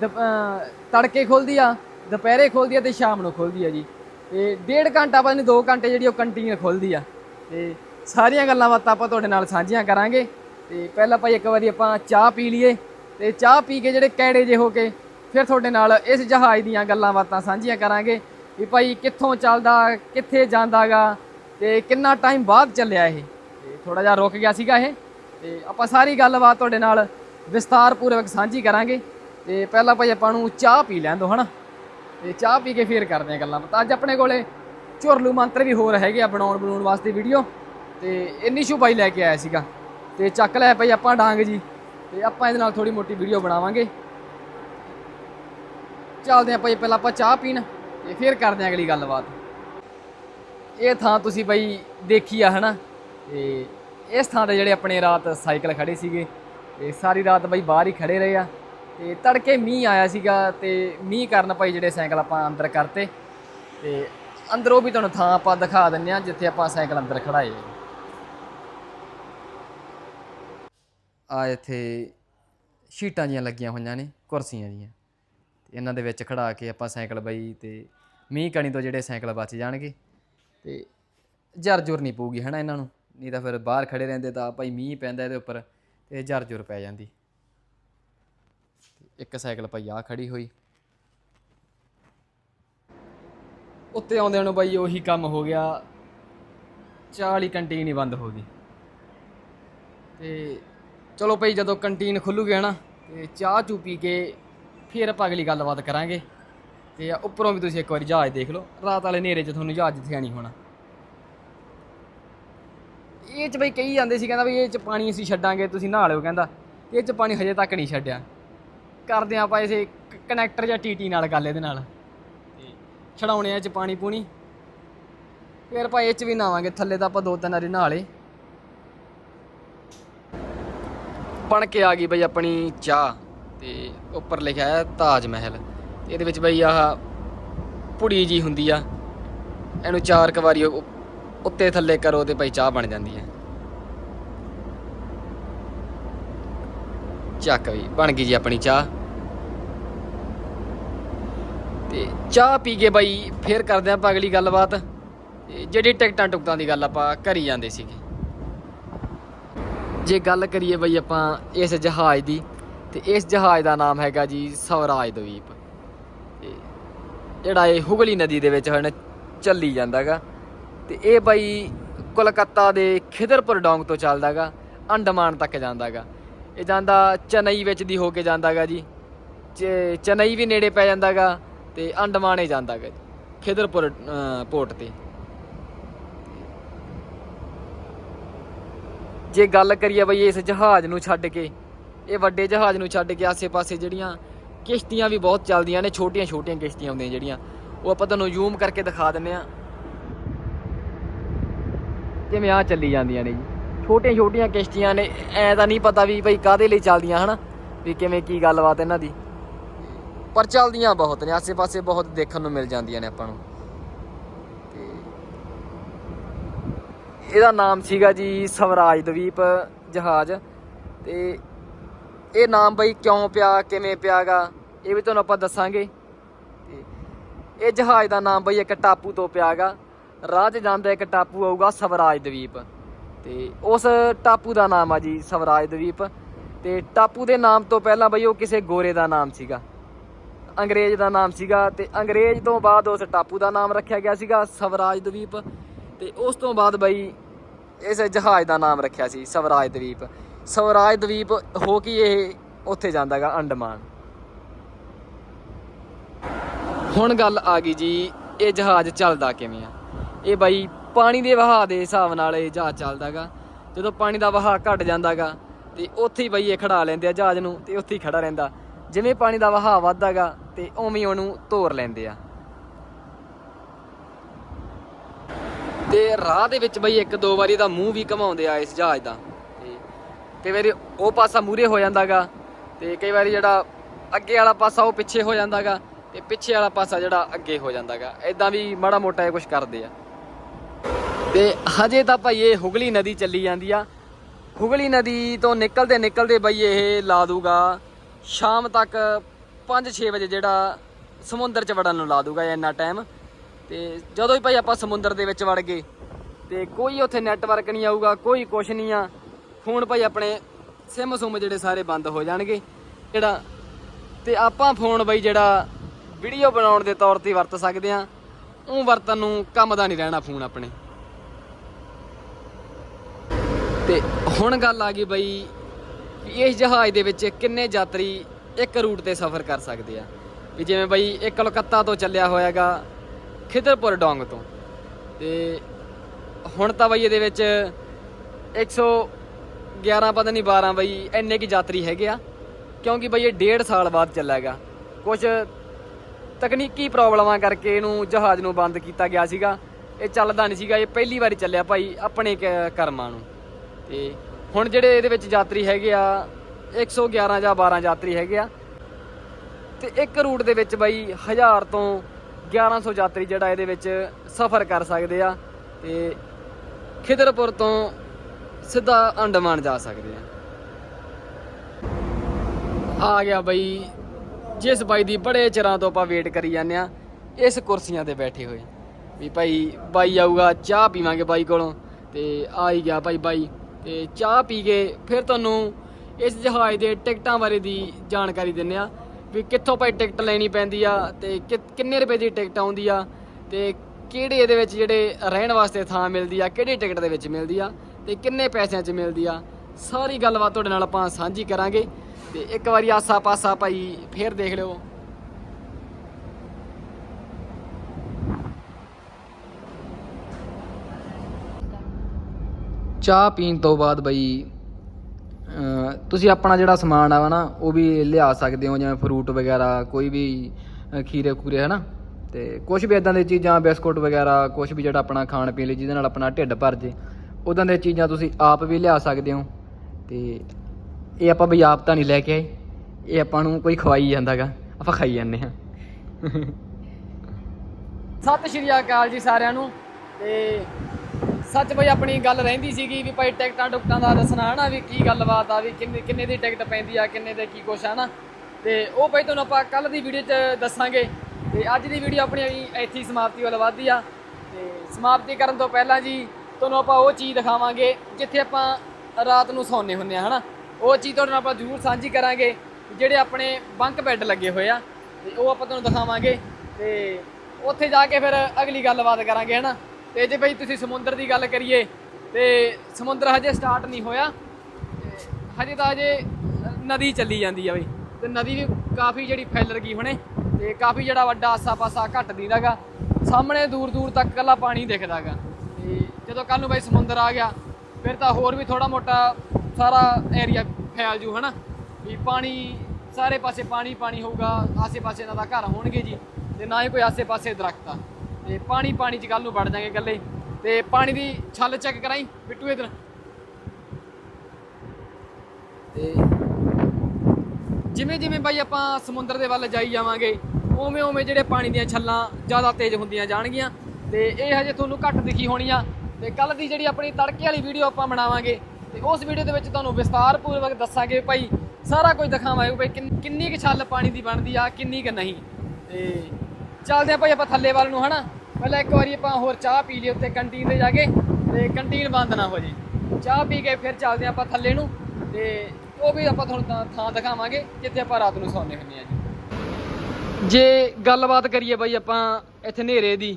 ਦੁਪ- ਤੜਕੇ ਖੁੱਲਦੀ ਆ, ਦੁਪਹਿਰੇ ਖੁੱਲਦੀ ਆ ਤੇ ਸ਼ਾਮ ਨੂੰ ਖੁੱਲਦੀ ਆ ਜੀ। ਤੇ ਡੇਢ ਘੰਟਾ ਪਤਾ ਨਹੀਂ 2 ਘੰਟੇ ਜਿਹੜੀ ਉਹ ਕੰਟੀਨਿਊ ਖੁੱਲਦੀ ਆ। ਤੇ ਸਾਰੀਆਂ ਗੱਲਾਂ ਬਾਤਾਂ ਆਪਾਂ ਤੁਹਾਡੇ ਨਾਲ ਸਾਂਝੀਆਂ ਕਰਾਂਗੇ। ਤੇ ਪਹਿਲਾਂ ਭਾਈ ਇੱਕ ਵਾਰੀ ਆਪਾਂ ਚਾਹ ਪੀ ਲਈਏ। ਤੇ ਚਾਹ ਪੀ ਕੇ ਜਿਹੜੇ ਕੈੜੇ ਜੇ ਹੋ ਕੇ, ਫਿਰ ਤੁਹਾਡੇ ਨਾਲ ਇਸ ਜਹਾਜ਼ ਦੀਆਂ ਗੱਲਾਂ ਬਾਤਾਂ ਸਾਂਝੀਆਂ ਕਰਾਂਗੇ। ਵੀ ਭਾਈ ਕਿੱਥੋਂ ਚੱਲਦਾ, ਕਿੱਥੇ ਜਾਂਦਾਗਾ, ਤੇ ਕਿੰਨਾ ਟਾਈਮ ਬਾਅਦ ਚੱਲਿਆ ਇਹ? ਤੇ ਥੋੜਾ ਜਿਹਾ ਰੁਕ ਗਿਆ ਸੀਗਾ ਇਹ। ਤੇ ਆਪਾਂ ਸਾਰੀ ਗੱਲਬਾਤ ਤੁਹਾਡੇ ਨਾਲ ਵਿਸਤਾਰ ਪੂਰਵਕ ਸਾਂਝੀ ਕਰਾਂਗੇ। ਤੇ ਪਹਿਲਾਂ ਭਾਈ ਆਪਾਂ ਨੂੰ ਚਾਹ ਪੀ ਲੈਣ ਦੋ ਹਨਾ? ਤੇ ਚਾਹ ਪੀ ਕੇ ਫੇਰ ਕਰਦੇ ਆ ਗੱਲਾਂ ਤਾਂ ਅੱਜ ਆਪਣੇ ਕੋਲੇ ਝੁਰਲੂ ਮੰਤਰ ਵੀ ਹੋਰ ਹੈਗੇ ਆ ਬਣਾਉਣ ਬਣਾਉਣ ਵਾਸਤੇ ਵੀਡੀਓ। ਤੇ ਇਹ ਨਿਸ਼ੂ ਭਾਈ ਲੈ ਕੇ ਆਇਆ ਸੀਗਾ। ਤੇ ਚੱਕ ਲਿਆ ਭਾਈ ਆਪਾਂ ਡਾਂਗ ਜੀ। ਤੇ ਆਪਾਂ ਇਹਦੇ ਨਾਲ ਥੋੜੀ ਮੋਟੀ ਵੀਡੀਓ ਬਣਾਵਾਂਗੇ। ਚੱਲਦੇ ਆ ਭਾਈ, ਪਹਿਲਾਂ ਆਪਾਂ ਚਾਹ ਪੀਣ ਤੇ ਫੇਰ ਕਰਦੇ ਆ ਅਗਲੀ ਗੱਲਬਾਤ। ਇਹ ਥਾਂ ਤੁਸੀਂ ਬਈ ਦੇਖੀ ਆ, ਹਨਾ? ਤੇ ਇਸ ਥਾਂ ਤੇ ਜਿਹੜੇ ਆਪਣੇ ਰਾਤ ਸਾਈਕਲ ਖੜੇ ਸੀਗੇ, ਤੇ ਸਾਰੀ ਰਾਤ ਬਈ ਬਾਹਰ ਹੀ ਖੜੇ ਰਹੇ ਆ, ਤੇ ਤੜਕੇ ਮੀਂਹ ਆਇਆ ਸੀਗਾ, ਤੇ ਮੀਂਹ ਕਾਰਨ ਭਾਈ ਜਿਹੜੇ ਸਾਈਕਲ ਆਪਾਂ ਅੰਦਰ ਕਰਤੇ, ਤੇ ਅੰਦਰੋਂ ਵੀ ਤੁਹਾਨੂੰ ਥਾਂ ਆਪਾਂ ਦਿਖਾ ਦਿੰਨੇ ਆ, ਜਿੱਥੇ ਆਪਾਂ ਸਾਈਕਲ ਅੰਦਰ ਖੜਾਏ ਆ। ਇੱਥੇ ਸ਼ੀਟਾਂ ਜੀਆਂ ਲੱਗੀਆਂ ਹੋਈਆਂ ਨੇ, ਕੁਰਸੀਆਂ ਜੀਆਂ ਤੇ ਇਹਨਾਂ ਦੇ ਵਿੱਚ ਖੜਾ ਕੇ ਆਪਾਂ ਸਾਈਕਲ ਬਈ, ਤੇ ਮੀਂਹ ਕਣੀ ਤੋਂ ਜਿਹੜੇ ਸਾਈਕਲ ਬਚ ਜਾਣਗੇ, ਤੇ ਜਰ ਜੁਰ ਨਹੀਂ ਪਊਗੀ, ਹਨਾ ਇਹਨਾਂ ਨੂੰ? ਨਹੀਂ ਤਾਂ ਫਿਰ ਬਾਹਰ ਖੜੇ ਰਹਿੰਦੇ ਤਾਂ ਭਾਈ ਮੀਂਹ ਪੈਂਦਾ ਇਹਦੇ ਉੱਪਰ ਤੇ ਜਰ ਜੁਰ ਪੈ ਜਾਂਦੀ। ਤੇ ਇੱਕ ਸਾਈਕਲ ਭਾਈ ਆ ਖੜੀ ਹੋਈ। ਉੱਤੇ ਆਉਂਦਿਆਂ ਨੂੰ ਬਾਈ ਉਹੀ ਕੰਮ ਹੋ ਗਿਆ। ਚਾਹ ਵਾਲੀ ਕੰਟੀਨ ਹੀ ਬੰਦ ਹੋ ਗਈ। ਤੇ ਚਲੋ ਭਾਈ ਜਦੋਂ ਕੰਟੀਨ ਖੁੱਲੂਗੀ ਨਾ ਤੇ ਚਾਹ ਚੂ ਪੀ ਕੇ ਫਿਰ ਆਪਾਂ ਅਗਲੀ ਗੱਲਬਾਤ ਕਰਾਂਗੇ। ਤੇ ਉੱਪਰੋਂ ਵੀ ਤੁਸੀਂ ਇੱਕ ਵਾਰੀ ਜਹਾਜ਼ ਦੇਖ ਲਓ। ਰਾਤ ਵਾਲੇ ਹਨੇਰੇ 'ਚ ਤੁਹਾਨੂੰ ਜਹਾਜ਼ ਦਿਖਿਆ ਨਹੀਂ ਹੋਣਾ। ਇਹ 'ਚ ਬਈ ਕਹੀ ਜਾਂਦੇ ਸੀ, ਕਹਿੰਦਾ ਵੀ ਇਹ 'ਚ ਪਾਣੀ ਅਸੀਂ ਛੱਡਾਂਗੇ, ਤੁਸੀਂ ਨਹਾ ਲਿਓ, ਕਹਿੰਦਾ। ਇਹ 'ਚ ਪਾਣੀ ਹਜੇ ਤੱਕ ਨਹੀਂ ਛੱਡਿਆ। ਕਰਦੇ ਹਾਂ ਆਪਾਂ ਇਸੇ ਕਨੈਕਟਰ ਜਾਂ ਟੀਟੀ ਨਾਲ ਗੱਲ ਇਹਦੇ ਨਾਲ। ਤੇ ਛਡਾਉਣੇ ਆ ਇਹ 'ਚ ਪਾਣੀ ਪੂਣੀ। ਫਿਰ ਭਾਈ ਇਹ 'ਚ ਵੀ ਨਹਾਵਾਂਗੇ, ਥੱਲੇ ਤਾਂ ਆਪਾਂ ਦੋ ਤਿੰਨ ਵਾਰੀ ਨਹਾ ਲਏ। ਬਣ ਕੇ ਆ ਗਈ ਬਈ ਆਪਣੀ ਚਾਹ, ਤੇ ਉੱਪਰ ਲਿਖਿਆ ਹੈ ਤਾਜ ਮਹਿਲ। ਤੇ ਇਹਦੇ ਵਿੱਚ ਬਈ ਆਹ ਪੁੜੀ ਜੀ ਹੁੰਦੀ ਆ, ਇਹਨੂੰ ਚਾਰ ਕੁ ਵਾਰੀ ਉੱਤੇ ਥੱਲੇ ਕਰੋ ਤੇ ਭਾਈ ਚਾਹ ਬਣ ਜਾਂਦੀ ਹੈ। ਚੱਕ ਵੀ, ਬਣ ਗਈ ਜੀ ਆਪਣੀ ਚਾਹ। ਤੇ ਚਾਹ ਪੀ ਕੇ ਬਾਈ ਫੇਰ ਕਰਦੇ ਆਪਾਂ ਅਗਲੀ ਗੱਲਬਾਤ। ਜਿਹੜੀ ਟਿਕਟਾਂ ਟੁਕਟਾਂ ਦੀ ਗੱਲ ਆਪਾਂ ਕਰੀ ਜਾਂਦੇ ਸੀਗੇ। ਜੇ ਗੱਲ ਕਰੀਏ ਬਈ ਆਪਾਂ ਇਸ ਜਹਾਜ਼ ਦੀ, ਤੇ ਇਸ ਜਹਾਜ਼ ਦਾ ਨਾਮ ਹੈਗਾ ਜੀ ਸਵਰਾਜ ਦਵੀਪ। ਜਿਹੜਾ ਇਹ ਹੁਗਲੀ ਨਦੀ ਦੇ ਵਿੱਚ ਹੁਣ ਚੱਲੀ ਜਾਂਦਾਗਾ। ਤੇ ਇਹ ਬਾਈ ਕੋਲਕਾਤਾ ਦੇ ਖਿਦਰਪੁਰ ਡੋਂਗ ਤੋਂ ਚੱਲਦਾਗਾ, ਅੰਡਮਾਨ ਤੱਕ ਜਾਂਦਾਗਾ। ਇਹ ਜਾਂਦਾ ਚਨਈ ਵਿੱਚ ਦੀ ਹੋ ਕੇ ਜਾਂਦਾਗਾ ਜੀ। ਚ- ਚੇਨਈ ਵੀ ਨੇੜੇ ਪੈ ਜਾਂਦਾਗਾ ਤੇ ਅੰਡਮਾਨ ਹੀ ਜਾਂਦਾਗਾ ਜੀ, ਖਿਦਰਪੁਰ ਪੋਰਟ ਤੇ। ਜੇ ਗੱਲ ਕਰੀਏ ਬਈ ਇਸ ਜਹਾਜ਼ ਨੂੰ ਛੱਡ ਕੇ, ਇਹ ਵੱਡੇ ਜਹਾਜ਼ ਨੂੰ ਛੱਡ ਕੇ ਆਸੇ-ਪਾਸੇ ਜਿਹੜੀਆਂ ਕਿਸ਼ਤੀਆਂ ਵੀ ਬਹੁਤ ਚੱਲਦੀਆਂ ਨੇ, ਛੋਟੀਆਂ-ਛੋਟੀਆਂ ਕਿਸ਼ਤੀਆਂ ਹੁੰਦੀਆਂ ਜਿਹੜੀਆਂ, ਉਹ ਆਪਾਂ ਤੁਹਾਨੂੰ ਜ਼ੂਮ ਕਰਕੇ ਦਿਖਾ ਦਿੰਨੇ ਆ ਜਿਵੇਂ ਆ ਚੱਲੀ ਜਾਂਦੀਆਂ ਨੇ ਜੀ। ਛੋਟੀਆਂ-ਛੋਟੀਆਂ ਕਿਸ਼ਤੀਆਂ ਨੇ, ਐ ਤਾਂ ਨਹੀਂ ਪਤਾ ਵੀ ਬਈ ਕਾਦੇ ਲਈ ਚੱਲਦੀਆਂ, ਹਨਾ? ਵੀ ਕਿਵੇਂ ਕੀ ਗੱਲਬਾਤ ਇਹਨਾਂ ਦੀ। ਪਰ ਚੱਲਦੀਆਂ ਬਹੁਤ ਨੇ, ਆਸੇ-ਪਾਸੇ ਬਹੁਤ ਦੇਖਣ ਨੂੰ ਮਿਲ ਜਾਂਦੀਆਂ ਨੇ ਆਪਾਂ ਨੂੰ। ਤੇ ਇਹਦਾ ਨਾਮ ਸੀਗਾ ਜੀ ਸਵਰਾਜ ਦਵੀਪ ਜਹਾਜ਼। ਤੇ ਇਹ ਨਾਮ ਬਈ ਕਿਉਂ ਪਿਆ, ਕਿਵੇਂ ਪਿਆਗਾ, ਇਹ ਵੀ ਤੁਹਾਨੂੰ ਆਪਾਂ ਦੱਸਾਂਗੇ। ਤੇ ਇਹ ਜਹਾਜ਼ ਦਾ ਨਾਮ ਬਈ ਇੱਕ ਟਾਪੂ ਤੋਂ ਪਿਆਗਾ। ਰਾਹ 'ਚ ਜਾਂਦਾ ਇੱਕ ਟਾਪੂ ਆਊਗਾ ਸਵਰਾਜ ਦਵੀਪ। ਤੇ ਉਸ ਟਾਪੂ ਦਾ ਨਾਮ ਆ ਜੀ ਸਵਰਾਜ ਦਵੀਪ। ਤੇ ਟਾਪੂ ਦੇ ਨਾਮ ਤੋਂ ਪਹਿਲਾਂ ਬਈ ਉਹ ਕਿਸੇ ਗੋਰੇ ਦਾ ਨਾਮ ਸੀਗਾ। ਅੰਗਰੇਜ਼ ਦਾ ਨਾਮ ਸੀਗਾ ਤੇ ਅੰਗਰੇਜ਼ ਤੋਂ ਬਾਅਦ ਉਸ ਟਾਪੂ ਦਾ ਨਾਮ ਰੱਖਿਆ ਗਿਆ ਸੀਗਾ ਸਵਰਾਜ ਦਵੀਪ। ਤੇ ਉਸ ਤੋਂ ਬਾਅਦ ਬਈ ਇਸ ਜਹਾਜ਼ ਦਾ ਨਾਮ ਰੱਖਿਆ ਸੀ ਸਵਰਾਜ ਦਵੀਪ। ਸਵਰਾਜ ਦਵੀਪ ਹੋ ਕੇ ਇਹ ਉੱਥੇ ਜਾਂਦਾਗਾ ਅੰਡਮਾਨ। ਹੁਣ ਗੱਲ ਆ ਗਈ ਜੀ, ਇਹ ਜਹਾਜ਼ ਚੱਲਦਾ ਕਿਵੇਂ ਆ? ਇਹ ਬਾਈ ਪਾਣੀ ਦੇ ਵਹਾਅ ਦੇ ਹਿਸਾਬ ਨਾਲ ਇਹ ਜਹਾਜ਼ ਚੱਲਦਾਗਾ। ਜਦੋਂ ਪਾਣੀ ਦਾ ਵਹਾਅ ਘਟ ਜਾਂਦਾਗਾ ਤੇ ਉੱਥੇ ਹੀ ਬਈ ਇਹ ਖੜਾ ਲੈਂਦੇ ਆ ਜਹਾਜ਼ ਨੂੰ ਤੇ ਉੱਥੇ ਹੀ ਖੜਾ ਰਹਿੰਦਾ। ਜਿਵੇਂ ਪਾਣੀ ਦਾ ਵਹਾਅ ਵੱਧਦਾਗਾ ਤੇ ਉਵੇਂ ਉਹਨੂੰ ਤੋਰ ਲੈਂਦੇ ਆ। ਤੇ ਰਾਹ ਦੇ ਵਿੱਚ ਬਈ ਇੱਕ ਦੋ ਵਾਰੀ ਦਾ ਮੂੰਹ ਵੀ ਘਮਾਉਂਦੇ ਆ ਇਸ ਜਹਾਜ਼ ਦਾ। ਤੇ ਕਈ ਵਾਰੀ ਉਹ ਪਾਸਾ ਮੂਰੇ ਹੋ ਜਾਂਦਾਗਾ ਤੇ ਕਈ ਵਾਰੀ ਜਿਹੜਾ ਅੱਗੇ ਵਾਲਾ ਪਾਸਾ ਉਹ ਪਿੱਛੇ ਹੋ ਜਾਂਦਾਗਾ ਤੇ ਪਿੱਛੇ ਵਾਲਾ ਪਾਸਾ ਜਿਹੜਾ ਅੱਗੇ ਹੋ ਜਾਂਦਾਗਾ। ਐਦਾਂ ਵੀ ਮਾੜਾ ਮੋਟਾ ਇਹ ਕੁਝ ਕਰਦੇ ਆ। ਤੇ ਹਜੇ ਤਾਂ ਭਾਈ ਇਹ ਹੁਗਲੀ ਨਦੀ ਚੱਲੀ ਜਾਂਦੀ ਆ। ਹੁਗਲੀ ਨਦੀ ਤੋਂ ਨਿਕਲਦੇ ਨਿਕਲਦੇ ਬਈ ਇਹ ਲਾ ਦੂਗਾ, ਸ਼ਾਮ ਤੱਕ 5-6 ਵਜੇ ਜਿਹੜਾ ਸਮੁੰਦਰ 'ਚ ਵੜਨ ਨੂੰ ਲਾ ਦੂਗਾ ਇੰਨਾ ਟਾਈਮ ਤੇ ਜਦੋਂ ਹੀ ਭਾਈ ਆਪਾਂ ਸਮੁੰਦਰ ਦੇ ਵਿੱਚ ਵੜ ਗਏ, ਤੇ ਕੋਈ ਉੱਥੇ ਨੈਟਵਰਕ ਨਹੀਂ ਆਊਗਾ, ਕੋਈ ਕੁਛ ਨਹੀਂ ਆ। ਫੋਨ ਭਾਈ ਆਪਣੇ ਸਿਮ ਸੁਮ ਜਿਹੜੇ ਸਾਰੇ ਬੰਦ ਹੋ ਜਾਣਗੇ, ਜਿਹੜਾ ਤੇ ਆਪਾਂ ਫੋਨ ਬਈ ਜਿਹੜਾ ਵੀਡੀਓ ਬਣਾਉਣ ਦੇ ਤੌਰ ਤੇ ਵਰਤ ਸਕਦੇ ਆ। ਉਹ ਵਰਤਨ ਨੂੰ ਕੰਮ ਦਾ ਨਹੀਂ ਰਹਿਣਾ ਫੋਨ ਆਪਣੇ। ਤੇ ਹੁਣ ਗੱਲ ਆ ਗਈ ਬਈ ਇਸ ਜਹਾਜ਼ ਦੇ ਵਿੱਚ ਕਿੰਨੇ ਯਾਤਰੀ ਇੱਕ ਰੂਟ ਤੇ ਸਫ਼ਰ ਕਰ ਸਕਦੇ ਆ। ਵੀ ਜਿਵੇਂ ਬਈ ਇਹ ਕਲਕੱਤਾ ਤੋਂ ਚੱਲਿਆ ਹੋਇਆਗਾ ਖਿਦਰਪੁਰ ਡੋਂਗ ਤੋਂ। ਤੇ ਹੁਣ ਤਾਂ ਬਈ ਇਹਦੇ ਵਿੱਚ 111 ਪਤਾ ਨਹੀਂ 12 ਬਈ ਇੰਨੇ ਕੀ ਯਾਤਰੀ ਹੈਗੇ ਆ। ਕਿਉਂਕਿ ਬਈ ਇਹ ਡੇਢ ਸਾਲ ਬਾਅਦ ਚੱਲੇਗਾ ਕੁਝ ਤਕਨੀਕੀ ਪ੍ਰੋਬਲਮਾਂ ਕਰਕੇ ਇਹਨੂੰ ਜਹਾਜ਼ ਨੂੰ ਬੰਦ ਕੀਤਾ ਗਿਆ ਸੀਗਾ। ਇਹ ਚੱਲਦਾ ਨਹੀਂ ਸੀਗਾ, ਇਹ ਪਹਿਲੀ ਵਾਰੀ ਚੱਲਿਆ ਭਾਈ ਆਪਣੇ ਕ- ਕਰਮਾਂ ਨੂੰ। ਤੇ ਹੁਣ ਜਿਹੜੇ ਇਹਦੇ ਵਿੱਚ ਯਾਤਰੀ ਹੈਗੇ ਆ 111 ਜਾਂ 12 ਯਾਤਰੀ ਹੈਗੇ ਆ, ਤੇ ਇੱਕ ਰੂਟ ਦੇ ਵਿੱਚ ਬਾਈ 1000 ਤੋਂ 1100 ਯਾਤਰੀ ਜਿਹੜਾ ਇਹਦੇ ਵਿੱਚ ਸਫ਼ਰ ਕਰ ਸਕਦੇ ਆ ਤੇ ਖਿਦਰਪੁਰ ਤੋਂ ਸਿੱਧਾ ਅੰਡਮਾਨ ਜਾ ਸਕਦੇ ਆ। ਆ ਗਿਆ ਬਾਈ, ਜਿਸ ਬਾਈ ਦੀ ਬੜੇ ਚਿਰਾਂ ਤੋਂ ਆਪਾਂ ਵੇਟ ਕਰੀ ਜਾਂਦੇ ਆ, ਇਸ ਕੁਰਸੀਆਂ ਤੇ ਬੈਠੇ ਹੋਏ। ਵੀ ਭਾਈ, ਬਾਈ ਆਊਗਾ, ਚਾਹ ਪੀਵਾਂਗੇ ਬਾਈ ਕੋਲੋਂ, ਤੇ ਆ ਹੀ ਗਿਆ ਭਾਈ ਬਾਈ। ਤੇ ਚਾਹ ਪੀ ਕੇ ਫਿਰ ਤੁਹਾਨੂੰ ਇਸ ਜਹਾਜ਼ ਦੇ ਟਿਕਟਾਂ ਬਾਰੇ ਦੀ ਜਾਣਕਾਰੀ ਦਿੰਨੇ ਆ ਵੀ ਕਿੱਥੋਂ ਭਾਈ ਟਿਕਟ ਲੈਣੀ ਪੈਂਦੀ ਆ ਤੇ ਕਿ- ਕਿੰਨੇ ਰੁਪਏ ਦੀ ਟਿਕਟ ਆਉਂਦੀ ਆ ਤੇ ਕਿਹੜੇ ਇਹਦੇ ਵਿੱਚ ਜਿਹੜੇ ਰਹਿਣ ਵਾਸਤੇ ਥਾਂ ਮਿਲਦੀ ਆ, ਕਿਹੜੀ ਟਿਕਟ ਦੇ ਵਿੱਚ ਮਿਲਦੀ ਆ ਤੇ ਕਿੰਨੇ ਪੈਸਿਆਂ 'ਚ ਮਿਲਦੀ ਆ, ਸਾਰੀ ਗੱਲਬਾਤ ਤੁਹਾਡੇ ਨਾਲ ਆਪਾਂ ਸਾਂਝੀ ਕਰਾਂਗੇ ਤੇ ਇੱਕ ਵਾਰੀ ਆਸਾ ਪਾਸਾ ਭਾਈ ਫੇਰ ਦੇਖ ਲਿਓ। ਚਾਹ ਪੀਣ ਤੋਂ ਬਾਅਦ ਬਈ ਤੁਸੀਂ ਆਪਣਾ ਜਿਹੜਾ ਸਮਾਨ ਆ ਵਾ ਨਾ, ਉਹ ਵੀ ਲਿਆ ਸਕਦੇ ਹੋ, ਜਿਵੇਂ ਫਰੂਟ ਵਗੈਰਾ, ਕੋਈ ਵੀ ਖੀਰੇ ਖੂਰੇ ਹੈ ਨਾ ਤੇ ਕੁਝ ਵੀ ਇਦਾਂ ਦੇ ਚੀਜ਼ਾਂ, ਬਿਸਕੁਟ ਵਗੈਰਾ ਕੁਝ ਵੀ ਜਿਹੜਾ ਆਪਣਾ ਖਾਣ ਪੀਣ ਲਈ, ਜਿਹਦੇ ਨਾਲ ਆਪਣਾ ਢਿੱਡ ਭਰ ਜੇ ਉਦਾਂ ਦੀਆਂ ਚੀਜ਼ਾਂ ਤੁਸੀਂ ਆਪ ਵੀ ਲਿਆ ਸਕਦੇ ਹੋ। ਤੇ ਇਹ ਆਪਾਂ ਵੀ ਆਪ ਤਾਂ ਨਹੀਂ ਲੈ ਕੇ ਆਏ, ਇਹ ਆਪਾਂ ਨੂੰ ਕੋਈ ਖਵਾਈ ਜਾਂਦਾਗਾ, ਆਪਾਂ ਖਾਈ ਜਾਂਦੇ ਹਾਂ। ਸਤਿ ਸ਼੍ਰੀ ਅਕਾਲ ਜੀ ਸਾਰਿਆਂ ਨੂੰ, ਤੇ ਸੱਚ ਬਈ ਆਪਣੀ ਗੱਲ ਰਹਿੰਦੀ ਸੀਗੀ ਵੀ ਭਾਈ ਟਿਕਟਾਂ ਟੁਕਟਾਂ ਦਾ ਦੱਸਣਾ, ਹਨਾ, ਵੀ ਕੀ ਗੱਲਬਾਤ ਆ, ਵੀ ਕਿੰਨੇ ਕਿੰਨੇ ਦੀ ਟਿਕਟ ਪੈਂਦੀ ਆ, ਕਿੰਨੇ ਦੇ ਕੀ ਕੁਛ ਆ ਨਾ ਤੇ ਉਹ ਭਾਈ ਤੁਹਾਨੂੰ ਆਪਾਂ ਕੱਲ ਦੀ ਵੀਡੀਓ 'ਚ ਦੱਸਾਂਗੇ। ਤੇ ਅੱਜ ਦੀ ਵੀਡੀਓ ਆਪਣੀ ਇੱਥੇ ਹੀ ਸਮਾਪਤੀ ਵੱਲ ਵਧਦੀ ਆ। ਤੇ ਸਮਾਪਤੀ ਕਰਨ ਤੋਂ ਪਹਿਲਾਂ ਜੀ, ਤੁਹਾਨੂੰ ਆਪਾਂ ਉਹ ਚੀਜ਼ ਦਿਖਾਵਾਂਗੇ, ਜਿੱਥੇ ਆਪਾਂ ਰਾਤ ਨੂੰ ਸੌਂਦੇ ਹੁੰਦੇ ਆ, ਹਨਾ। ਉਹ ਚੀਜ਼ ਤੁਹਾਡੇ ਨਾਲ ਆਪਾਂ ਜ਼ਰੂਰ ਸਾਂਝੀ ਕਰਾਂਗੇ, ਜਿਹੜੇ ਆਪਣੇ ਬੰਕ ਬੈੱਡ ਲੱਗੇ ਹੋਏ ਆ। ਤੇ ਉਹ ਆਪਾਂ ਤੁਹਾਨੂੰ ਦਿਖਾਵਾਂਗੇ। ਤੇ ਉੱਥੇ ਜਾ ਕੇ ਫਿਰ ਅਗਲੀ ਗੱਲਬਾਤ ਕਰਾਂਗੇ, ਹਨਾ। ਤੇ ਜੇ ਬਈ ਤੁਸੀਂ ਸਮੁੰਦਰ ਦੀ ਗੱਲ ਕਰੀਏ, ਤੇ ਸਮੁੰਦਰ ਹਜੇ ਸਟਾਰਟ ਨਹੀਂ ਹੋਇਆ, ਤੇ ਹਜੇ ਤਾਂ ਹਜੇ ਨਦੀ ਚੱਲੀ ਜਾਂਦੀ ਆ ਬਈ। ਤੇ ਨਦੀ ਵੀ ਕਾਫੀ ਜਿਹੜੀ ਫੈਲਰ ਗਈ ਹੁਣੇ, ਤੇ ਕਾਫੀ ਜਿਹੜਾ ਵੱਡਾ ਆਸਾ-ਪਾਸਾ ਘੱਟ ਦੀਦਾਗਾ, ਸਾਹਮਣੇ ਦੂਰ ਦੂਰ ਤੱਕ ਕੱਲਾ ਪਾਣੀ ਦਿਖਦਾਗਾ। ਤੇ ਜਦੋਂ ਕੱਲ ਨੂੰ ਬਈ ਸਮੁੰਦਰ ਆ ਗਿਆ, ਫਿਰ ਤਾਂ ਹੋਰ ਵੀ ਥੋੜਾ ਮੋਟਾ ਸਾਰਾ ਏਰੀਆ ਫੈਲ ਜੂ ਹਨਾ। ਵੀ ਪਾਣੀ, ਸਾਰੇ ਪਾਸੇ ਪਾਣੀ ਪਾਣੀ ਹੋਊਗਾ, ਆਸੇ-ਪਾਸੇ ਇਹਨਾਂ ਦਾ ਘਰ ਹੋਣਗੇ ਜੀ, ਤੇ ਨਾ ਹੀ ਕੋਈ ਆਸੇ-ਪਾਸੇ ਦਰਖਤ ਆ। ਤੇ ਪਾਣੀ ਪਾਣੀ ਚ ਕੱਲ ਨੂੰ ਵੜ ਜਾਗੇ ਇਕੱਲੇ। ਤੇ ਪਾਣੀ ਦੀ ਛੱਲ ਚੈੱਕ ਕਰਾਈ ਬਿੱਟੂ ਇਧਰ। ਤੇ ਜਿਵੇਂ ਜਿਵੇਂ ਬਾਈ ਆਪਾਂ ਸਮੁੰਦਰ ਦੇ ਵੱਲ ਜਾਈ ਜਾਵਾਂਗੇ, ਉਵੇਂ ਉਵੇਂ ਜਿਹੜੇ ਪਾਣੀ ਦੀਆਂ ਛੱਲਾਂ ਜ਼ਿਆਦਾ ਤੇਜ਼ ਹੁੰਦੀਆਂ ਜਾਣਗੀਆਂ। ਤੇ ਇਹ ਹਜੇ ਤੁਹਾਨੂੰ ਘੱਟ ਦਿਖੀ ਹੋਣੀ ਆ। ਤੇ ਕੱਲ ਦੀ ਜਿਹੜੀ ਆਪਣੀ ਤੜਕੇ ਵਾਲੀ ਵੀਡੀਓ ਆਪਾਂ ਬਣਾਵਾਂਗੇ, ਤੇ ਉਸ ਵੀਡੀਓ ਦੇ ਵਿੱਚ ਤੁਹਾਨੂੰ ਵਿਸਤਾਰਪੂਰਵਕ ਦੱਸਾਂਗੇ ਭਾਈ ਸਾਰਾ ਕੁਝ ਦਿਖਾਵਾਂਗੇ ਭਾਈ ਕਿੰਨੀ ਕੁ ਛੱਲ ਪਾਣੀ ਦੀ ਬਣਦੀ ਆ, ਕਿੰਨੀ ਕੁ ਨਹੀਂ। ਤੇ ਚੱਲਦੇ ਆ ਭਾਈ ਆਪਾਂ ਥੱਲੇ ਵੱਲ ਨੂੰ, ਹਨਾ? ਪਹਿਲਾਂ ਇੱਕ ਵਾਰੀ ਆਪਾਂ ਹੋਰ ਚਾਹ ਪੀ ਲਈ ਉੱਤੇ ਕੰਟੀਨ ਤੇ ਜਾ ਕੇ, ਤੇ ਕੰਟੀਨ ਬੰਦ ਨਾ ਹੋ ਜੇ। ਚਾਹ ਪੀ ਕੇ ਫਿਰ ਚੱਲਦੇ ਆ ਆਪਾਂ ਥੱਲੇ ਨੂੰ, ਤੇ ਉਹ ਵੀ ਆਪਾਂ ਤੁਹਾਨੂੰ ਥਾਂ ਦਿਖਾਵਾਂਗੇ, ਜਿੱਥੇ ਆਪਾਂ ਰਾਤ ਨੂੰ ਸੌਂਦੇ ਹੁੰਦੇ ਆ ਜੀ। ਜੇ ਗੱਲਬਾਤ ਕਰੀਏ ਬਾਈ ਆਪਾਂ ਇੱਥੇ ਹਨੇਰੇ ਦੀ,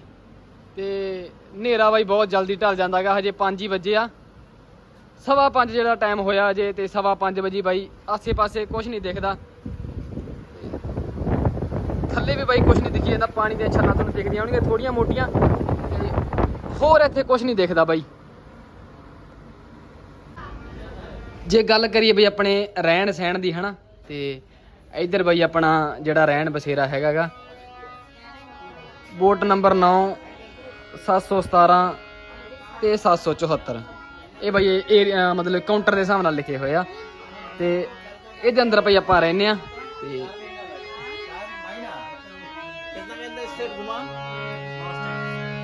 ਤੇ ਹਨੇਰਾ ਬਾਈ ਬਹੁਤ ਜਲਦੀ ਢਲ ਜਾਂਦਾਗਾ ਹਜੇ 5 ਹੀ ਵਜੇ ਆ। ਸਵਾ 5 ਜਿਹੜਾ ਟਾਈਮ ਹੋਇਆ ਅਜੇ ਤੇ ਸਵਾ 5 ਵਜੇ ਬਾਈ ਆਸੇ-ਪਾਸੇ ਕੁਝ ਨਹੀਂ ਦਿਖਦਾ। ਥੱਲੇ ਵੀ ਬਾਈ ਕੁਝ ਨਹੀਂ ਦਿਖੀ ਜਾਂਦਾ, ਪਾਣੀ ਦੀਆਂ ਛੱਲਾਂ ਤੁਹਾਨੂੰ ਦਿਖਦੀਆਂ ਹੋਣਗੀਆਂ ਥੋੜੀਆਂ ਮੋਟੀਆਂ। ਤੇ ਹੋਰ ਇੱਥੇ ਕੁਝ ਨਹੀਂ ਦਿਖਦਾ ਬਾਈ। ਜੇ ਗੱਲ ਕਰੀਏ ਬਈ ਆਪਣੇ ਰਹਿਣ ਸਹਿਣ ਦੀ, ਹਨਾ, ਤੇ ਇੱਧਰ ਬਈ ਆਪਣਾ ਜਿਹੜਾ ਰਹਿਣ ਬਸੇਰਾ ਹੈਗਾਗਾ ਬੋਟ ਨੰਬਰ 9 717 ਤੇ 774 ਇਹ ਬਈ ਇਹ ਏਰੀਆ ਮਤਲਬ ਕਾਊਂਟਰ ਦੇ ਹਿਸਾਬ ਨਾਲ ਲਿਖੇ ਹੋਏ ਆ। ਤੇ ਇਹਦੇ ਅੰਦਰ ਬਈ ਆਪਾਂ ਰਹਿੰਦੇ ਆ, ਤੇ স্টেপ ঘুমা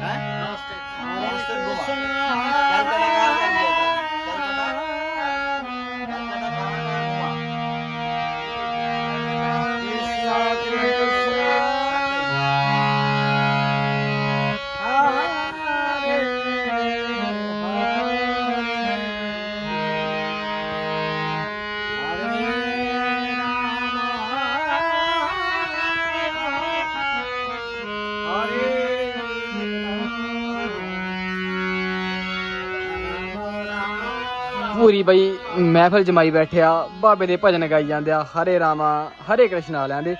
হ্যাঁ? নন স্টেপ ঘুমা ਪੂਰੀ ਬਈ ਮਹਿਫਲ ਜਮਾਈ ਬੈਠਿਆ ਬਾਬੇ ਦੇ ਭਜਨ ਗਾਈ ਜਾਂਦੇ ਆ, ਹਰੇ ਰਾਮਾ, ਹਰੇ ਕ੍ਰਿਸ਼ਨ ਵਾਲਿਆਂ ਦੇ।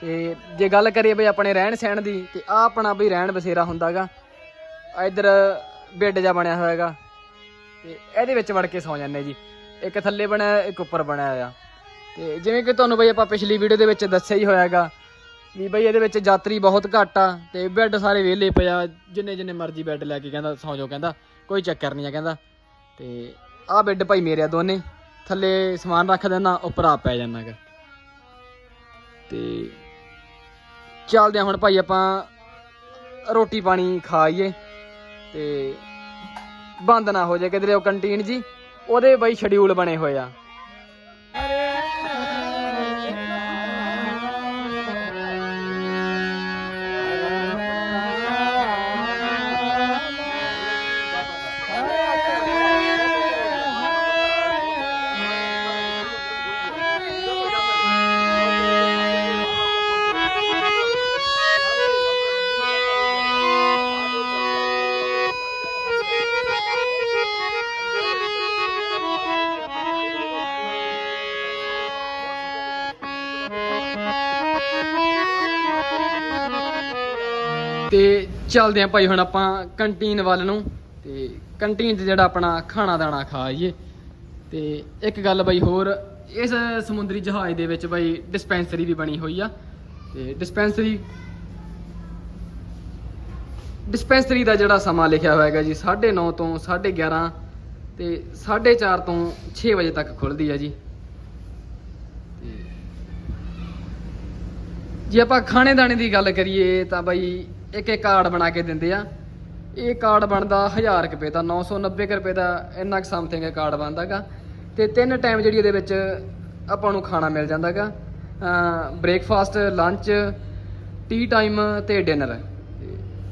ਤੇ ਜੇ ਗੱਲ ਕਰੀਏ ਬਈ ਆਪਣੇ ਰਹਿਣ ਸਹਿਣ ਦੀ, ਤੇ ਆ ਆਪਣਾ ਬਈ ਰਹਿਣ ਬਸੇਰਾ ਹੁੰਦਾਗਾ। ਇੱਧਰ ਬੈੱਡ ਜਾ ਬਣਿਆ ਹੋਇਆ ਹੈਗਾ ਤੇ ਇਹਦੇ ਵਿੱਚ ਵੜ ਕੇ ਸੌ ਜਾਂਦੇ ਜੀ। ਇੱਕ ਥੱਲੇ ਬਣਿਆ, ਇੱਕ ਉੱਪਰ ਬਣਿਆ ਹੋਇਆ। ਤੇ ਜਿਵੇਂ ਕਿ ਤੁਹਾਨੂੰ ਬਈ ਆਪਾਂ ਪਿਛਲੀ ਵੀਡੀਓ ਦੇ ਵਿੱਚ ਦੱਸਿਆ ਹੀ ਹੋਇਆਗਾ ਵੀ ਬਈ ਇਹਦੇ ਵਿੱਚ ਯਾਤਰੀ ਬਹੁਤ ਘੱਟ ਆ, ਤੇ ਬੈੱਡ ਸਾਰੇ ਵਿਹਲੇ ਪਿਆ ਜਿੰਨੇ ਜਿੰਨੇ ਮਰਜ਼ੀ ਬੈੱਡ ਲੈ ਕੇ ਕਹਿੰਦਾ, ਸੌ ਜਾਓ ਕਹਿੰਦਾ, ਕੋਈ ਚੱਕਰ ਨਹੀਂ ਆ ਕਹਿੰਦਾ। ਤੇ ਆਹ ਬੈੱਡ ਭਾਈ ਮੇਰੇ ਆ ਦੋਨੇ। ਥੱਲੇ ਸਮਾਨ ਰੱਖ ਦੇਣਾ ਉੱਪਰ ਆ ਪੈ ਜਾਣਾ ਗਾ ਤੇ ਚੱਲਦੇ ਹਾਂ ਹੁਣ ਭਾਈ ਆਪਾਂ ਰੋਟੀ ਪਾਣੀ ਖਾਈਏ ਤੇ ਬੰਦ ਨਾ ਹੋ ਜਾਏ ਕਿਧਰੇ ਉਹ ਕੰਟੀਨ ਜੀ। ਉਹਦੇ ਬਈ ਸ਼ਡਿਊਲ ਬਣੇ ਹੋਏ ਆ। ਚੱਲਦੇ ਆਂ ਭਾਈ ਹੁਣ ਆਪਾਂ ਕੰਟੀਨ ਵੱਲ ਨੂੰ ਤੇ ਕੰਟੀਨ 'ਚ ਜਿਹੜਾ ਆਪਣਾ ਖਾਣਾ ਦਾਣਾ ਖਾ ਖਾਈਏ ਤੇ ਇੱਕ ਗੱਲ ਬਾਈ ਹੋਰ, ਇਸ ਸਮੁੰਦਰੀ ਜਹਾਜ਼ ਦੇ ਵਿੱਚ ਬਾਈ ਡਿਸਪੈਂਸਰੀ ਵੀ ਬਣੀ ਹੋਈ ਆ। ਤੇ ਡਿਸਪੈਂਸਰੀ ਡਿਸਪੈਂਸਰੀ ਦਾ ਜਿਹੜਾ ਸਮਾਂ ਲਿਖਿਆ ਹੋਇਆ ਹੈਗਾ ਜੀ 9:30 ਤੋਂ 11:30 ਤੇ 4:30 ਤੋਂ 6 ਵਜੇ ਤੱਕ ਖੁੱਲਦੀ ਹੈ ਜੀ। ਤੇ ਜੇ ਆਪਾਂ ਖਾਣੇ ਦਾਣੇ ਦੀ ਗੱਲ ਕਰੀਏ ਤਾਂ ਬਾਈ ਇੱਕ ਇੱਕ ਕਾਰਡ ਬਣਾ ਕੇ ਦਿੰਦੇ ਆ। ਇਹ ਕਾਰਡ ਬਣਦਾ 1000 ਰੁਪਏ ਦਾ 990 ਕੁ ਰੁਪਏ ਦਾ ਇੰਨਾ ਕੁ ਸਮਥਿੰਗ ਕਾਰਡ ਬਣਦਾਗਾ ਤੇ ਤਿੰਨ ਟਾਈਮ ਜਿਹੜੀ ਇਹਦੇ ਵਿੱਚ ਆਪਾਂ ਨੂੰ ਖਾਣਾ ਮਿਲ ਜਾਂਦਾਗਾ ਬ੍ਰੇਕਫਾਸਟ ਲੰਚ ਟੀ ਟਾਈਮ ਤੇ ਡਿਨਰ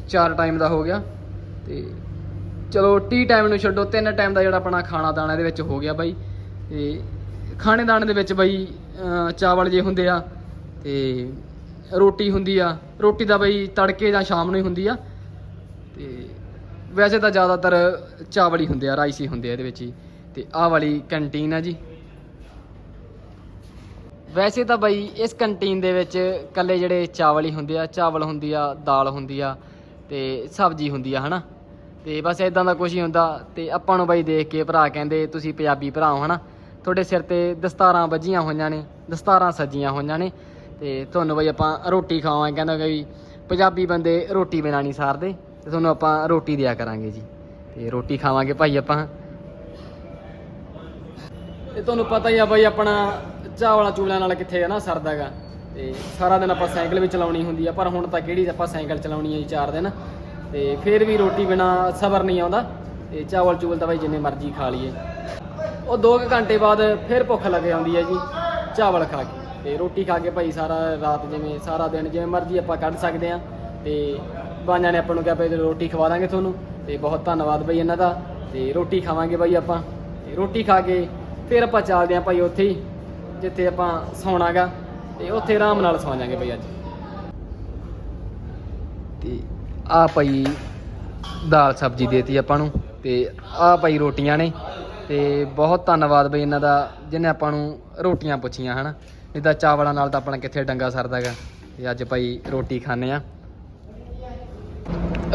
ਚਾਰ ਟਾਈਮ ਦਾ ਹੋ ਗਿਆ। ਤੇ ਚਲੋ ਟੀ ਟਾਈਮ ਨੂੰ ਛੱਡੋ, ਤਿੰਨ ਟਾਈਮ ਦਾ ਜਿਹੜਾ ਆਪਣਾ ਖਾਣਾ ਦਾਣਾ ਇਹਦੇ ਵਿੱਚ ਹੋ ਗਿਆ ਬਾਈ। ਤੇ ਖਾਣੇ ਦਾਣੇ ਦੇ ਵਿੱਚ ਬਾਈ ਚਾਵਲ ਜੇ ਹੁੰਦੇ ਆ, ਤੇ ਰੋਟੀ ਹੁੰਦੀ ਆ, ਰੋਟੀ ਤਾਂ ਬਈ ਤੜਕੇ ਜਾਂ ਸ਼ਾਮ ਨੂੰ ਹੀ ਹੁੰਦੀ ਆ। ਤੇ ਵੈਸੇ ਤਾਂ ਜ਼ਿਆਦਾਤਰ ਚਾਵਲ ਹੀ ਹੁੰਦੇ ਆ, ਰਾਈਸ ਹੀ ਹੁੰਦੇ ਆ ਇਹਦੇ ਵਿੱਚ ਹੀ। ਤੇ ਆਹ ਵਾਲੀ ਕੰਟੀਨ ਆ ਜੀ। ਵੈਸੇ ਤਾਂ ਬਈ ਇਸ ਕੰਟੀਨ ਦੇ ਵਿੱਚ ਕੱਲੇ ਜਿਹੜੇ ਚਾਵਲ ਹੀ ਹੁੰਦੇ ਆ, ਚਾਵਲ ਹੁੰਦੀ ਆ, ਦਾਲ ਹੁੰਦੀ ਆ, ਤੇ ਸਬਜ਼ੀ ਹੁੰਦੀ ਆ, ਹਨਾ। ਤੇ ਬਸ ਇਦਾਂ ਦਾ ਕੁਝ ਹੀ ਹੁੰਦਾ, ਤੇ ਆਪਾਂ ਨੂੰ ਬਈ ਦੇਖ ਕੇ ਭਰਾ ਕਹਿੰਦੇ, ਤੁਸੀਂ ਪੰਜਾਬੀ ਭਰਾ ਹੋ, ਹਨਾ। ਤੁਹਾਡੇ ਸਿਰ ਤੇ ਦਸਤਾਰਾਂ ਵੱਜੀਆਂ ਹੋਈਆਂ ਨੇ, ਦਸਤਾਰਾਂ ਸੱਜੀਆਂ ਹੋਈਆਂ ਨੇ ਤੇ ਤੁਹਾਨੂੰ ਬਈ ਆਪਾਂ ਰੋਟੀ ਖਾਵਾਂਗੇ ਕਹਿੰਦਾ ਕਿ ਵੀ ਪੰਜਾਬੀ ਬੰਦੇ ਰੋਟੀ ਬਿਨਾਂ ਨਹੀਂ ਸਾਰਦੇ, ਤੇ ਤੁਹਾਨੂੰ ਆਪਾਂ ਰੋਟੀ ਦਿਆ ਕਰਾਂਗੇ ਜੀ। ਤੇ ਰੋਟੀ ਖਾਵਾਂਗੇ ਭਾਈ ਆਪਾਂ। ਤੇ ਤੁਹਾਨੂੰ ਪਤਾ ਹੀ ਆ ਬਾਈ ਆਪਣਾ ਚਾਵਲਾਂ ਚੂਲਾਂ ਨਾਲ ਕਿੱਥੇ ਹੈ ਨਾ ਸਰਦਾਗਾ। ਤੇ ਸਾਰਾ ਦਿਨ ਆਪਾਂ ਸਾਈਕਲ ਵੀ ਚਲਾਉਣੀ ਹੁੰਦੀ ਆ, ਪਰ ਹੁਣ ਤਾਂ ਕਿਹੜੀ ਆਪਾਂ ਸਾਈਕਲ ਚਲਾਉਣੀ ਆ ਜੀ ਚਾਰ ਦਿਨ। ਤੇ ਫਿਰ ਵੀ ਰੋਟੀ ਬਿਨਾ ਸਬਰ ਨਹੀਂ ਆਉਂਦਾ, ਤੇ ਚਾਵਲ ਚੂਲ ਤਾਂ ਬਾਈ ਜਿੰਨੇ ਮਰਜ਼ੀ ਖਾ ਲਈਏ। ਉਹ 2 ਘੰਟੇ ਬਾਅਦ ਫਿਰ ਭੁੱਖ ਲੱਗ ਜਾਂਦੀ ਹੈ ਜੀ, ਚਾਵਲ ਖਾ ਕੇ। ਤੇ ਰੋਟੀ ਖਾ ਕੇ ਭਾਈ ਸਾਰਾ ਰਾਤ ਜਿਵੇਂ ਸਾਰਾ ਦਿਨ ਜਿਵੇਂ ਮਰਜ਼ੀ ਆਪਾਂ ਕੱਢ ਸਕਦੇ ਆ ਤੇ ਬਾਈਆਂ ਨੇ ਆਪਾਂ ਨੂੰ ਕਿਹਾ ਭਾਈ ਰੋਟੀ ਖਵਾ ਦਾਂਗੇ ਤੁਹਾਨੂੰ। ਤੇ ਬਹੁਤ ਧੰਨਵਾਦ ਬਾਈ ਇਹਨਾਂ ਦਾ। ਤੇ ਰੋਟੀ ਖਾਵਾਂਗੇ ਬਾਈ ਆਪਾਂ। ਤੇ ਰੋਟੀ ਖਾ ਕੇ ਫਿਰ ਆਪਾਂ ਚੱਲਦੇ ਆਂ ਭਾਈ ਉੱਥੇ ਹੀ, ਜਿੱਥੇ ਆਪਾਂ ਸੌਣਾਗਾ। ਤੇ ਉੱਥੇ ਆਰਾਮ ਨਾਲ ਸੌਂ ਜਾਾਂਗੇ ਬਾਈ ਅੱਜ। ਤੇ ਆ ਭਾਈ ਦਾਲ ਸਬਜ਼ੀ ਦੇਤੀ ਆਪਾਂ ਨੂੰ। ਤੇ ਆ ਭਾਈ ਰੋਟੀਆਂ ਨੇ। ਤੇ ਬਹੁਤ ਧੰਨਵਾਦ ਬਈ ਇਹਨਾਂ ਦਾ, ਜਿਹਨੇ ਆਪਾਂ ਨੂੰ ਰੋਟੀਆਂ ਪੁੱਛੀਆਂ, ਹਨਾ। ਨਹੀਂ ਤਾਂ ਚਾਵਲਾਂ ਨਾਲ ਤਾਂ ਆਪਣਾ ਕਿੱਥੇ ਡੰਗਾ ਸਰਦਾਗਾ ਤੇ ਅੱਜ ਭਾਈ ਰੋਟੀ ਖਾਣੇ ਆ।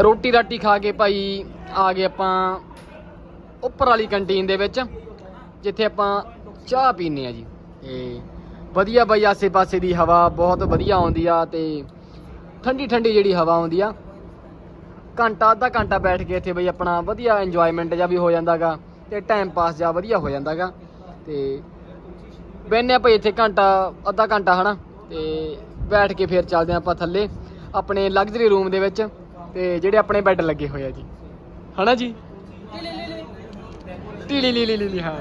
ਰੋਟੀ ਰਾਟੀ ਖਾ ਕੇ ਭਾਈ ਆ ਗਏ ਆਪਾਂ ਉੱਪਰ ਵਾਲੀ ਕੰਟੀਨ ਦੇ ਵਿੱਚ, ਜਿੱਥੇ ਆਪਾਂ ਚਾਹ ਪੀਨੇ ਆ ਜੀ। ਤੇ ਵਧੀਆ ਬਾਈ ਆਸੇ-ਪਾਸੇ ਦੀ ਹਵਾ ਬਹੁਤ ਵਧੀਆ ਆਉਂਦੀ ਆ ਤੇ ਠੰਡੀ ਠੰਡੀ ਜਿਹੜੀ ਹਵਾ ਆਉਂਦੀ ਆ। ਘੰਟਾ, ਅੱਧਾ ਘੰਟਾ ਬੈਠ ਕੇ ਇੱਥੇ ਬਈ ਆਪਣਾ ਵਧੀਆ ਇੰਜੋਇਮੈਂਟ ਜਾਂ ਵੀ ਹੋ ਜਾਂਦਾਗਾ ਤੇ ਟਾਈਮ ਪਾਸ ਜਾਂ ਵਧੀਆ ਹੋ ਜਾਂਦਾਗਾ। ਤੇ ਬੈਠਨੇ ਆਪਾਂ ਇੱਥੇ ਘੰਟਾ ਅੱਧਾ ਘੰਟਾ ਹਨਾ? ਤੇ ਬੈਠ ਕੇ ਫਿਰ ਚੱਲਦੇ ਆਪਾਂ ਥੱਲੇ ਆਪਣੇ ਲਗਜ਼ਰੀ ਰੂਮ ਦੇ ਵਿੱਚ ਤੇ ਜਿਹੜੇ ਆਪਣੇ ਬੈੱਡ ਲੱਗੇ ਹੋਏ ਆ ਜੀ। ਹਨਾ ਜੀ? ਟੀ ਲੀ ਲੀ ਲੀ ਲੀ ਹਾਂ।